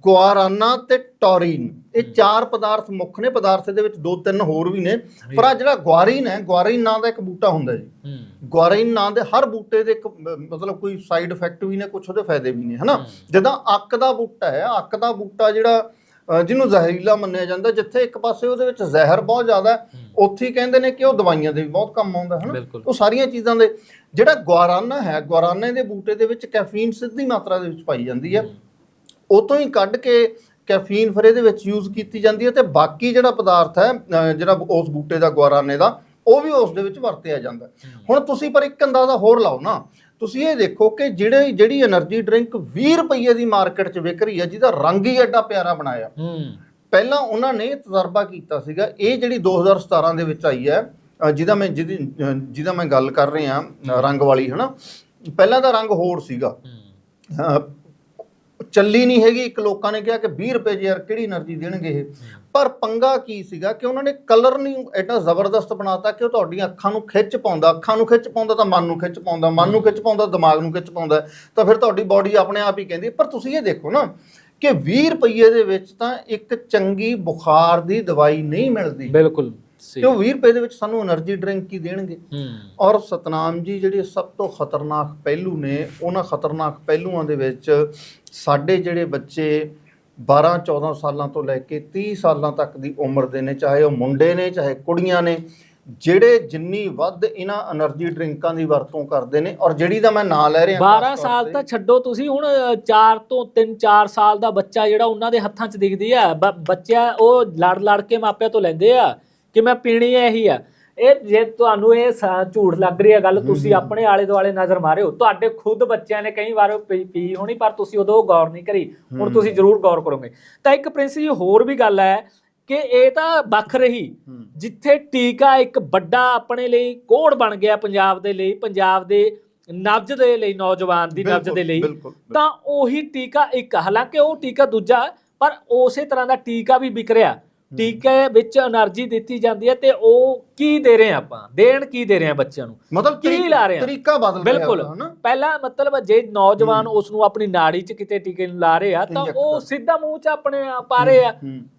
ਗੁਆਰਾਨਾ ਤੇ ਟੌਰੀਨ। ਇਹ ਚਾਰ ਪਦਾਰਥ ਮੁੱਖ ਨੇ ਪਦਾਰਥ ਦੇ ਵਿੱਚ ਦੋ ਤਿੰਨ ਹੋਰ ਵੀ ਨੇ। ਪਰ ਆ ਜਿਹੜਾ ਗੁਆਰੀਨ ਹੈ ਗੁਆਰੀਨ ਨਾਂ ਦਾ ਇੱਕ ਬੂਟਾ ਹੁੰਦਾ ਜੀ। ਹੂੰ। ਗੁਆਰੀਨ ਨਾਂ ਦੇ ਹਰ ਬੂਟੇ ਦੇ ਇੱਕ ਮਤਲਬ ਕੋਈ ਸਾਈਡ ਇਫੈਕਟ ਵੀ ਨੇ ਕੁਝ ਉਹਦੇ ਫਾਇਦੇ ਵੀ ਨੇ ਹਨਾ? ਜਿੱਦਾਂ ਅੱਕ ਦਾ ਬੂਟਾ ਹੈ ਅੱਕ ਦਾ ਬੂਟਾ ਜਿਹੜਾ ਜਿਹਨੂੰ ਜ਼ਹਿਰੀਲਾ ਮੰਨਿਆ ਜਾਂਦਾ ਜਿੱਥੇ ਇੱਕ ਪਾਸੇ ਉਹਦੇ ਵਿੱਚ ਜ਼ਹਿਰ ਬਹੁਤ ਜ਼ਿਆਦਾ ਉੱਥੇ ਹੀ ਕਹਿੰਦੇ ਨੇ ਕਿ ਉਹ ਦਵਾਈਆਂ ਦੇ ਵੀ ਬਹੁਤ ਕੰਮ ਆਉਂਦਾ ਹੈ ਬਿਲਕੁਲ। ਨਾ ਉਹ ਸਾਰੀਆਂ ਚੀਜ਼ਾਂ ਦੇ ਜਿਹੜਾ ਗੁਆਰਾਨਾ ਹੈ ਗੁਆਰਾਨੇ ਦੇ ਬੂਟੇ ਦੇ ਵਿੱਚ ਕੈਫੀਨ ਸਿੱਧੀ ਮਾਤਰਾ ਦੇ ਵਿੱਚ ਪਾਈ ਜਾਂਦੀ ਹੈ। ਉਹ ਤੋਂ ਹੀ ਕੱਢ ਕੇ ਕੈਫੀਨ ਫਰੇ ਦੇ ਵਿੱਚ ਯੂਜ਼ ਕੀਤੀ ਜਾਂਦੀ ਹੈ ਤੇ ਬਾਕੀ ਜਿਹੜਾ ਪਦਾਰਥ ਹੈ ਜਿਹੜਾ ਉਸ ਬੂਟੇ ਦਾ ਗੁਆਰਾਨੇ ਦਾ ਉਹ ਵੀ ਉਸ ਦੇ ਵਿੱਚ ਵਰਤਿਆ ਜਾਂਦਾ ਹੁਣ ਤੁਸੀਂ ਪਰ ਇੱਕ ਅੰਦਾਜ਼ਾ ਹੋਰ ਲਾਓ ਨਾ। ਤੁਸੀਂ ਇਹ ਦੇਖੋ ਕਿ ਜਿਹੜੇ ਜਿਹੜੀ એનર્ਜੀ ਡਰਿੰਕ 20 ਰੁਪਏ ਦੀ ਮਾਰਕੀਟ 'ਚ ਵਿਕ ਰਹੀ ਹੈ ਜਿਹਦਾ ਰੰਗ ਹੀ ਐਡਾ ਪਿਆਰਾ ਬਣਾਇਆ। ਪਹਿਲਾਂ ਉਹਨਾਂ ਨੇ ਤਜਰਬਾ ਕੀਤਾ ਸੀਗਾ ਇਹ ਜਿਹੜੀ 2017 ਦੇ ਵਿੱਚ ਆਈ ਹੈ ਜਿਹਦਾ ਮੈਂ ਜਿਹਦੀ ਜਿਹਦਾ ਮੈਂ ਗੱਲ ਕਰ ਰਿਹਾ ਰੰਗ ਵਾਲੀ ਹਨਾ। ਪਹਿਲਾਂ ਦਾ ਰੰਗ ਹੋਰ ਸੀਗਾ। ਚੱਲੀ ਨਹੀਂ ਹੈਗੀ। ਇੱਕ ਲੋਕਾਂ ਨੇ ਕਿਹਾ ਕਿ 20 ਰੁਪਏ ਜੇ ਯਾਰ ਕਿਹੜੀ એનર્ਜੀ ਦੇਣਗੇ ਇਹ? ਪਰ ਪੰਗਾ ਕੀ ਸੀਗਾ ਕਿ ਉਹਨਾਂ ਨੇ ਕਲਰ ਨਹੀਂ ਐਡਾ ਜ਼ਬਰਦਸਤ ਬਣਾਤਾ ਕਿ ਉਹ ਤੁਹਾਡੀਆਂ ਅੱਖਾਂ ਨੂੰ ਖਿੱਚ ਪਾਉਂਦਾ। ਅੱਖਾਂ ਨੂੰ ਖਿੱਚ ਪਾਉਂਦਾ ਤਾਂ ਮਨ ਨੂੰ ਖਿੱਚ ਪਾਉਂਦਾ। ਮਨ ਨੂੰ ਖਿੱਚ ਪਾਉਂਦਾ ਦਿਮਾਗ ਨੂੰ ਖਿੱਚ ਪਾਉਂਦਾ। ਤਾਂ ਫਿਰ ਤੁਹਾਡੀ ਬਾਡੀ ਆਪਣੇ ਆਪ ਹੀ ਕਹਿੰਦੀ ਪਰ ਤੁਸੀਂ ਇਹ ਦੇਖੋ ਨਾ ਕਿ 20 ਰੁਪਏ ਦੇ ਵਿੱਚ ਤਾਂ ਇੱਕ ਚੰਗੀ ਬੁਖਾਰ ਦੀ ਦਵਾਈ ਨਹੀਂ ਮਿਲਦੀ। ਬਿਲਕੁਲ। ਤੇ ਉਹ 20 ਰੁਪਏ ਦੇ ਵਿੱਚ ਸਾਨੂੰ એનર્ਜੀ ਡਰਿੰਕ ਹੀ ਦੇਣਗੇ। ਔਰ ਸਤਨਾਮ ਜੀ ਜਿਹੜੇ ਸਭ ਤੋਂ ਖਤਰਨਾਕ ਪਹਿਲੂ ਨੇ ਉਹਨਾਂ ਖਤਰਨਾਕ ਪਹਿਲੂਆਂ ਦੇ ਵਿੱਚ ਸਾਡੇ ਜਿਹੜੇ ਬੱਚੇ 12 14 ਸਾਲਾਂ ਤੋਂ ਲੈ ਕੇ 30 ਸਾਲਾਂ ਤੱਕ ਦੀ ਉਮਰ ਦੇ ਨੇ ਚਾਹੇ ਉਹ ਮੁੰਡੇ ਨੇ ਚਾਹੇ ਕੁੜੀਆਂ ਨੇ ਜਿਹੜੇ ਜਿੰਨੀ ਵੱਧ ਇਹਨਾਂ એનર્ਜੀ ਡਰਿੰਕਾਂ ਦੀ ਵਰਤੋਂ ਕਰਦੇ ਨੇ ਔਰ ਜਿਹੜੀ ਦਾ ਮੈਂ ਨਾਂ ਲੈ ਰਿਹਾ 12 ਸਾਲ ਤਾਂ ਛੱਡੋ ਤੁਸੀਂ ਹੁਣ 4 ਤੋਂ 3-4 ਸਾਲ ਦਾ ਬੱਚਾ ਜਿਹੜਾ ਉਹਨਾਂ ਦੇ ਹੱਥਾਂ 'ਚ ਦਿਖਦੀ ਆ ਬੱਚਾ ਉਹ ਲੜ ਲੜ ਕੇ ਮਾਪਿਆਂ ਤੋਂ ਲੈਂਦੇ ਆ। ਕਿ ਮੈਂ ਪੀਣੀ ਹੈ ਇਹੀ ਆ। ਇਹ ਜੇ ਤੁਹਾਨੂੰ ਇਹ ਸ- ਝੂਠ ਲੱਗ ਰਹੀ ਹੈ ਗੱਲ ਤੁਸੀਂ ਆਪਣੇ ਆਲੇ ਦੁਆਲੇ ਨਜ਼ਰ ਮਾਰਿਓ। ਤੁਹਾਡੇ ਖੁਦ ਬੱਚਿਆਂ ਨੇ ਕਈ ਵਾਰ ਪੀ ਪੀ ਹੋਣੀ ਪਰ ਤੁਸੀਂ ਉਦੋਂ ਗੌਰ ਨਹੀਂ ਕਰੀ। ਹੁਣ ਤੁਸੀਂ ਜ਼ਰੂਰ ਗੌਰ ਕਰੋਗੇ। ਤਾਂ ਇੱਕ ਪ੍ਰਿੰਸ ਜੀ ਹੋਰ ਵੀ ਗੱਲ ਹੈ ਕਿ ਇਹ ਤਾਂ ਵੱਖ ਰਹੀ। ਜਿੱਥੇ ਟੀਕਾ ਇੱਕ ਵੱਡਾ ਆਪਣੇ ਲਈ ਕੋੜ ਬਣ ਗਿਆ ਪੰਜਾਬ ਦੇ ਲਈ ਪੰਜਾਬ ਦੇ ਨਬਜ ਦੇ ਲਈ ਨੌਜਵਾਨ ਦੀ ਨਬਜ ਦੇ ਲਈ ਬਿਲਕੁਲ, ਬਿਲਕੁਲ। ਤਾਂ ਉਹੀ ਟੀਕਾ ਇੱਕ ਹਾਲਾਂਕਿ ਉਹ ਟੀਕਾ ਦੂਜਾ ਪਰ ਉਸੇ ਤਰ੍ਹਾਂ ਦਾ ਟੀਕਾ ਵੀ ਵਿਕ ਰਿਹਾ। ਟੀਕੇ ਵਿੱਚ એનર્ਜੀ ਦਿੱਤੀ ਜਾਂਦੀ ਹੈ ਤੇ ਉਹ ਕੀ ਦੇ ਰਹੇ ਆਪਾਂ? ਦੇਣ ਕੀ ਦੇ ਰਹੇ ਆ ਬੱਚਿਆਂ ਨੂੰ? ਮਤਲਬ ਕੀ ਲਾ ਰਹੇ ਆ ਤਰੀਕਾ ਬਦਲ ਰਿਹਾ ਬਿਲਕੁਲ। ਪਹਿਲਾਂ ਮਤਲਬ ਜੇ ਨੌਜਵਾਨ ਉਸ ਨੂੰ ਆਪਣੀ ਨਾੜੀ 'ਚ ਕਿਤੇ ਟੀਕੇ ਨੂੰ ਲਾ ਰਹੇ ਆ ਤਾਂ ਉਹ ਸਿੱਧਾ ਮੂੰਹ 'ਚ ਆਪਣੇ ਪਾ ਰਹੇ ਆ।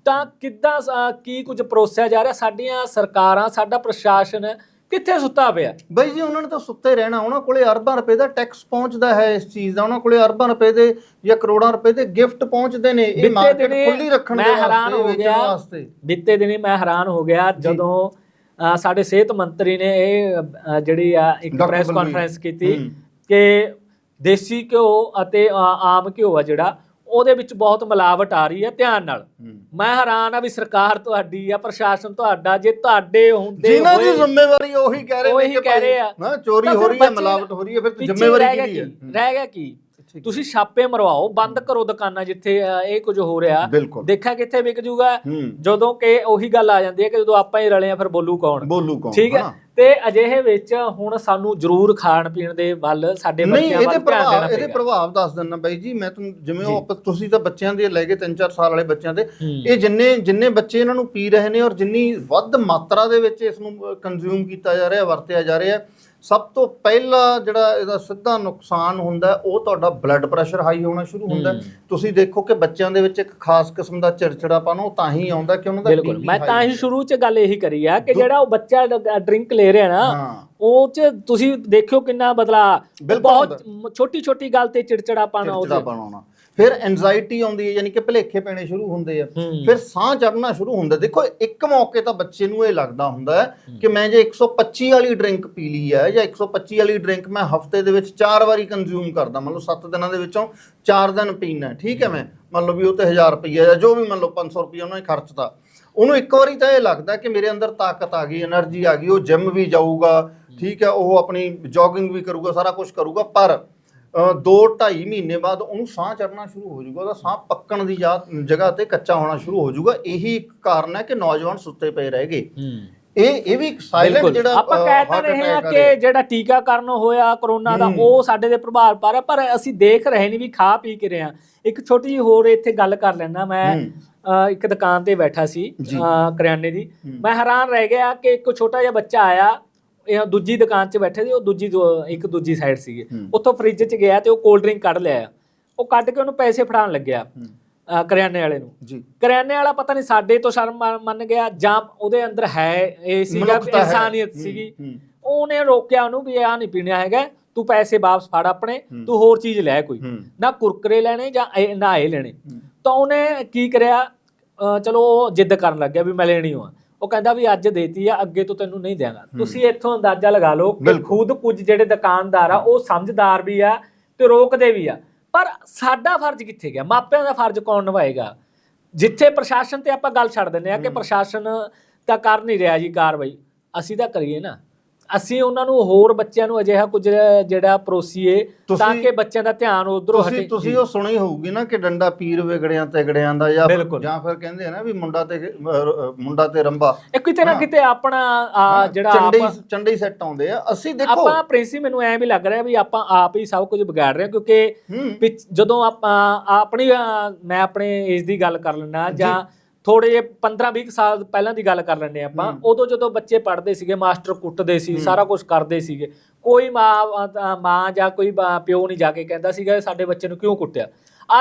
ਤਾਂ ਕਿੱਦਾਂ ਕੀ ਕੁਝ ਪਰੋਸਿਆ ਜਾ ਰਿਹਾ? ਸਾਡੀਆਂ ਸਰਕਾਰਾਂ ਸਾਡਾ ਪ੍ਰਸ਼ਾਸਨ ਕਿੱਥੇ ਸੁੱਤਾ ਪਿਆ? ਬਈ ਜੀ ਉਹਨਾਂ ਨੇ ਤਾਂ ਸੁੱਤੇ ਰਹਿਣਾ। ਉਹਨਾਂ ਕੋਲੇ ਅਰਬਾਂ ਰੁਪਏ ਦਾ ਟੈਕਸ ਪਹੁੰਚਦਾ ਹੈ ਇਸ ਚੀਜ਼ ਦਾ। ਉਹਨਾਂ ਕੋਲੇ ਅਰਬਾਂ ਰੁਪਏ ਦੇ ਜਾਂ ਕਰੋੜਾਂ ਰੁਪਏ ਦੇ ਗਿਫਟ ਪਹੁੰਚਦੇ ਨੇ। ਇਹ ਮਾਰਕੀਟ ਖੁੱਲੀ ਰੱਖਣ ਦੇ ਮੈਂ ਹੈਰਾਨ ਵਾਸਤੇ ਹੋ ਗਿਆ। ਵਾਸਤੇ। ਬੀਤੇ ਦਿਨੀ ਮੈਂ ਹੈਰਾਨ ਹੋ ਗਿਆ ਜਦੋਂ ਸਾਡੇ ਸਿਹਤ ਮੰਤਰੀ ਨੇ ਇਹ ਜਿਹੜੀ ਆ ਇੱਕ ਪ੍ਰੈਸ। ਕਾਨਫਰੰਸ ਕੀਤੀ। ਕਿ ਦੇਸੀ ਘਿਓ ਅਤੇ ਆਮ ਘਿਓ ਆ ਜਿਹੜਾ ਉਹਦੇ ਵਿੱਚ ਬਹੁਤ ਮਿਲਾਵਟ ਆ ਰਹੀ ਹੈ ਧਿਆਨ ਨਾਲ। ਮੈਂ ਹੈਰਾਨ ਆ ਵੀ ਸਰਕਾਰ ਤੁਹਾਡੀ ਆ ਪ੍ਰਸ਼ਾਸਨ ਤੁਹਾਡਾ ਜੇ ਤੁਹਾਡੇ ਹੁੰਦੇ ਜਿਨ੍ਹਾਂ ਦੀ ਜ਼ਿੰਮੇਵਾਰੀ ਉਹੀ ਕਹਿ ਰਹੇ ਨੇ ਕਿ ਆ। ਹਾਂ ਚੋਰੀ ਹੋ ਰਹੀ ਹੈ ਮਿਲਾਵਟ ਹੋ ਰਹੀ ਹੈ ਫਿਰ ਜ਼ਿੰਮੇਵਾਰੀ ਕਿਹਦੀ ਹੈ? ਰਹਿ ਗਿਆ ਕੀ। ਤੁਸੀਂ ਛਾਪੇ ਮਰਵਾਓ ਬੰਦ ਕਰੋ ਦੁਕਾਨਾਂ ਜਿੱਥੇ ਇਹ ਕੁਝ ਹੋ ਰਿਹਾ। ਦੇਖਿਆ ਕਿੱਥੇ ਵਿਕ ਜੂਗਾ? ਜਦੋਂ ਕਿ ਉਹੀ ਗੱਲ ਆ ਜਾਂਦੀ ਹੈ ਕਿ ਜਦੋਂ ਆਪਾਂ ਹੀ ਰਲੇ ਆ ਫਿਰ ਬੋਲੂ ਕੌਣ? ਬੋਲੂ ਕੌਣ ਠੀਕ ਹੈ? ਤੇ ਅਜਿਹੇ ਵਿੱਚ ਹੁਣ ਸਾਨੂੰ ਜ਼ਰੂਰ ਖਾਣ ਪੀਣ ਦੇ ਵੱਲ ਸਾਡੇ ਬੱਚਿਆਂ ਇਹਦੇ ਵੱਲ ਧਿਆਨ ਪ੍ਰਭਾਵ ਦੇਣਾ ਇਹਦੇ ਪ੍ਰਭਾਵ ਦੱਸ ਦਿੰਦਾ ਬਾਈ ਜੀ ਮੈਂ ਤੁਹਾਨੂੰ ਜਿਵੇਂ। ਉਹ ਤੁਸੀਂ ਤਾਂ ਬੱਚਿਆਂ ਦੇ ਲੈ ਕੇ 3-4 ਸਾਲ ਵਾਲੇ ਬੱਚਿਆਂ ਦੇ। ਇਹ ਜਿੰਨੇ ਜਿੰਨੇ ਬੱਚੇ ਇਹਨਾਂ ਨੂੰ ਪੀ ਰਹੇ ਨੇ ਔਰ ਜਿੰਨੀ ਵੱਧ ਮਾਤਰਾ ਦੇ ਵਿੱਚ ਇਸ ਨੂੰ ਕੰਜ਼ਿਊਮ ਕੀਤਾ ਜਾ ਰਿਹਾ ਵਰਤਿਆ ਜਾ ਰਿਹਾ ਸਭ ਤੋਂ ਪਹਿਲਾ ਜਿਹੜਾ ਇਹਦਾ ਸਿੱਧਾ ਨੁਕਸਾਨ ਹੁੰਦਾ ਉਹ ਤੁਹਾਡਾ ਬਲੱਡ ਪ੍ਰੈਸ਼ਰ ਹਾਈ ਹੋਣਾ ਸ਼ੁਰੂ ਹੁੰਦਾ। ਤੁਸੀਂ ਦੇਖੋ ਕਿ ਬੱਚਿਆਂ ਦੇ ਵਿੱਚ ਇੱਕ ਖਾਸ ਕਿਸਮ ਦਾ ਚਿੜਚਿੜਾਪਨ ਉਹ ਤਾਂ ਹੀ ਆਉਂਦਾ ਕਿ ਉਹਨਾਂ ਦਾ ਬਿਲਕੁਲ। ਮੈਂ ਤਾਂ ਹੀ। ਸ਼ੁਰੂ ਚ ਗੱਲ ਇਹੀ ਕਰੀ ਆ ਕਿ ਜਿਹੜਾ ਉਹ ਬੱਚਾ ਡਰਿੰਕ ਲੈ ਰਿਹਾ ਨਾ ਉਹ ਚ ਤੁਸੀਂ ਦੇਖਿਓ ਕਿੰਨਾ ਬਦਲਾ। ਬਹੁਤ ਛੋਟੀ ਛੋਟੀ ਗੱਲ ਤੇ ਚਿੜਚਿੜਾਪਨ ਆਉਂਦਾ ਫਿਰ ਐਂਜ਼ਾਇਟੀ ਆਉਂਦੀ ਹੈ ਯਾਨੀ ਕਿ ਭਲੇਖੇ ਪੈਣੇ ਸ਼ੁਰੂ ਹੁੰਦੇ ਆ। ਫਿਰ ਸਾਹ ਚੜਨਾ ਸ਼ੁਰੂ ਹੁੰਦਾ। ਦੇਖੋ ਇੱਕ ਮੌਕੇ ਤਾਂ ਬੱਚੇ ਨੂੰ ਇਹ ਲੱਗਦਾ ਹੁੰਦਾ ਹੈ ਕਿ ਮੈਂ ਜੇ 125 ਵਾਲੀ ਡਰਿੰਕ ਪੀ ਲਈ ਹੈ ਜਾਂ 125 ਵਾਲੀ ਡਰਿੰਕ ਮੈਂ ਹਫ਼ਤੇ ਦੇ ਵਿੱਚ ਚਾਰ ਵਾਰੀ ਕੰਜ਼ੂਮ ਕਰਦਾ ਮੰਨ ਲਓ 7 ਦਿਨਾਂ ਦੇ ਵਿੱਚੋਂ ਚਾਰ ਦਿਨ ਪੀਣਾ ਠੀਕ ਹੈ ਮੈਂ? ਮੰਨ ਲਓ ਵੀ ਉਹ ਤੇ 1000 ਰੁਪਏ ਜਾਂ ਜੋ ਵੀ ਮੰਨ ਲਓ 500 ਰੁਪਏ ਉਹਨਾਂ ਨੇ ਖਰਚਤਾ ਉਹਨੂੰ ਇੱਕ ਵਾਰੀ ਤਾਂ ਇਹ ਲੱਗਦਾ ਕਿ ਮੇਰੇ ਅੰਦਰ ਤਾਕਤ ਆ ਗਈ એનર્ਜੀ ਆ ਗਈ ਉਹ ਜਿੰਮ ਵੀ ਜਾਊਗਾ ਠੀਕ ਹੈ ਉਹ ਆਪਣੀ ਜੋਗਿੰਗ ਵੀ ਕਰੂਗਾ ਸਾਰਾ ਕੁਝ ਕਰੂਗਾ ਪਰ 2.5 ਮਹੀਨੇ ਬਾਅਦ ਉਹਨੂੰ ਸਾਹ ਚੜਨਾ ਸ਼ੁਰੂ ਹੋ ਜਾਊਗਾ ਉਹਦਾ ਸਾਹ ਪੱਕਣ ਦੀ ਜਗ੍ਹਾ ਤੇ ਕੱਚਾ ਹੋਣਾ ਸ਼ੁਰੂ ਹੋ ਜਾਊਗਾ। ਇਹੀ ਇੱਕ ਕਾਰਨ ਹੈ ਕਿ ਨੌਜਵਾਨ ਸੁੱਤੇ ਪਏ ਰਹਿ ਗਏ। ਇਹ ਇਹ ਵੀ ਇੱਕ ਸਾਇਲੈਂਟ ਜਿਹੜਾ ਆਪਾਂ ਕਹਿ ਤਾਂ ਰਹੇ ਹਾਂ ਕਿ ਰਿਹਾ। ਜਿਹੜਾ ਟੀਕਾਕਰਨ ਹੋਇਆ ਕਰੋਨਾ ਦਾ। ਉਹ ਸਾਡੇ ਦੇ ਪ੍ਰਭਾਵ ਪਾ ਰਿਹਾ ਪਰ ਅਸੀਂ ਦੇਖ ਰਹੇ ਨਹੀਂ ਵੀ ਖਾ ਪੀ ਕੇ ਰਹੇ ਹਾਂ। ਇੱਕ ਛੋਟੀ ਜਿਹੀ ਹੋਰ ਇੱਥੇ ਗੱਲ ਕਰ ਲੈਣਾ ਮੈਂ ਇੱਕ ਦੁਕਾਨ ਤੇ ਬੈਠਾ ਸੀ ਕਰਿਆਨੇ ਦੀ। ਮੈਂ ਹੈਰਾਨ ਰਹਿ ਗਿਆ ਕਿ ਇੱਕ ਛੋਟਾ ਜਿਹਾ ਬੱਚਾ ਆਇਆ ਇਹ ਦੂਜੀ ਦੁਕਾਨ 'ਚ ਬੈਠੇ ਸੀ ਉਹ ਦੂਜੀ ਦੋ- ਇੱਕ ਦੂਜੀ ਸਾਈਡ ਸੀਗੇ ਹੂੰ। ਉੱਥੋਂ ਫ੍ਰਿਜ 'ਚ ਗਿਆ ਤੇ ਉਹ ਕੋਲਡ ਡਰਿੰਕ ਕੱਢ ਲਿਆ ਉਹ ਕੱਢ ਕੇ ਉਹਨੂੰ ਪੈਸੇ ਫੜਾਉਣ ਲੱਗਿਆ। ਅ, ਕਰਿਆਨੇ ਵਾਲੇ ਨੂੰ ਜੀ ਕਰਿਆਨੇ ਵਾਲਾ ਪਤਾ ਨਹੀਂ ਸਾਡੇ ਤੋਂ ਸ਼ਰਮ ਮੰਨ- ਮੰਨ ਗਿਆ ਜਾਂ ਉਹਦੇ ਅੰਦਰ ਹੈ ਇਹ ਸੀਗਾ ਮਨੁੱਖਤਾ ਹੈ। ਇਨਸਾਨੀਅਤ ਹੂੰ, ਸੀਗੀ ਹੂੰ। ਉਹਨੇ ਰੋਕਿਆ ਉਹਨੂੰ ਵੀ ਆ ਨਹੀਂ ਪੀਣਾ ਹੈਗਾ ਤੂੰ ਪੈਸੇ ਵਾਪਸ ਫੜ ਆਪਣੇ ਹੂੰ। ਤੂੰ ਹੋਰ ਚੀਜ਼ ਲੈ ਕੋਈ ਹੂੰ। ਨਾ ਕੁਰਕਰੇ ਲੈਣੇ ਜਾਂ ਇਹ- ਨਾ ਇਹ ਲੈਣੇ ਹੂੰ। ਤਾਂ ਉਹਨੇ ਕੀ ਕਰਿਆ ਅਹ ਚਲੋ ਉਹ ਜਿੱਦ ਕਰਨ ਲੱਗਿਆ ਵੀ ਮੈਂ ਲੈਣੀ ਹੋਆ ਉਹ ਕਹਿੰਦਾ ਵੀ ਅੱਜ ਦੇਤੀ ਆ ਅੱਗੇ ਤੋਂ ਤੈਨੂੰ ਨਹੀਂ ਦਿਆਂਗਾ ਤੁਸੀਂ ਇੱਥੋਂ ਅੰਦਾਜ਼ਾ ਲਗਾ ਲਓ ਕਿ। ਖੁਦ ਕੁਝ ਜਿਹੜੇ ਦੁਕਾਨਦਾਰ ਆ ਉਹ ਸਮਝਦਾਰ ਵੀ ਆ ਤੇ ਰੋਕਦੇ ਵੀ ਆ। ਪਰ ਸਾਡਾ ਫਰਜ਼ ਕਿੱਥੇ ਗਿਆ? ਮਾਪਿਆਂ ਦਾ ਫਰਜ਼ ਕੌਣ ਨਿਭਾਏਗਾ? ਜਿੱਥੇ ਪ੍ਰਸ਼ਾਸਨ ਤੇ ਆਪਾਂ ਗੱਲ ਛੱਡ ਦਿੰਦੇ ਆ ਕਿ ਪ੍ਰਸ਼ਾਸਨ ਤਾਂ ਕਰ ਨਹੀਂ ਰਿਹਾ ਜੀ ਕਾਰਵਾਈ ਅਸੀਂ ਤਾਂ ਕਰੀਏ ਨਾ। ਅਸੀਂ ਉਹਨਾਂ ਨੂੰ ਹੋਰ ਬੱਚਿਆਂ ਨੂੰ ਅਜਿਹਾ ਕੁਝ ਜਿਹੜਾ ਪਰੋਸੀਏ ਤਾਂ ਕਿ ਬੱਚਿਆਂ ਦਾ ਧਿਆਨ ਉਧਰੋਂ ਹਟੇ। ਤੁਸੀਂ ਤੁਸੀਂ ਉਹ ਸੁਣੀ ਹੋਊਗੀ ਨਾ ਕਿ ਡੰਡਾ ਪੀਰ ਵਿਗੜਿਆਂ ਤਗੜਿਆਂ ਦਾ ਜਾਂ। ਜਾਂ ਫਿਰ ਕਹਿੰਦੇ ਆ ਨਾ ਵੀ ਮੁੰਡਾ ਤੇ ਮੁੰਡਾ ਤੇ ਰੰਬਾ। ਇਹ ਕਿਤੇ ਨਾ। ਕਿਤੇ ਆਪਣਾ ਜਿਹੜਾ ਚੰਡੇ ਚੰਡੇ ਸੈੱਟ ਆਉਂਦੇ ਆ। ਅਸੀਂ ਦੇਖੋ ਆਪਾਂ ਪ੍ਰਿੰਸੀ ਮੈਨੂੰ ਐ ਵੀ ਲੱਗ ਰਿਹਾ ਵੀ ਆਪਾਂ ਆਪ ਹੀ ਸਭ ਕੁਝ ਵਿਗਾੜ ਰਹੇ ਕਿਉਂਕਿ ਜਦੋਂ ਆਪਾਂ ਆਪਣੀ ਮੈਂ ਆਪਣੇ ਏਜ ਦੀ ਗੱਲ ਕਰ ਲੈਣਾ ਜਾਂ ਥੋੜੇ ਜਿਹੇ 15 20 ਸਾਲ ਪਹਿਲਾਂ ਦੀ ਗੱਲ ਕਰ ਲੈਂਦੇ ਆਪਾਂ। ਉਦੋਂ ਜਦੋਂ ਬੱਚੇ ਪੜ੍ਹਦੇ ਸੀਗੇ ਮਾਸਟਰ ਕੁੱਟਦੇ ਸੀ ਸਾਰਾ ਕੁਝ ਕਰਦੇ ਸੀਗੇ। ਕੋਈ ਮਾਂ ਮਾਂ ਜਾਂ ਕੋਈ ਪਿਓ ਨਹੀਂ ਜਾ ਕੇ ਕਹਿੰਦਾ ਸੀਗਾ ਸਾਡੇ ਬੱਚੇ ਨੂੰ ਕਿਉਂ ਕੁੱਟਿਆ?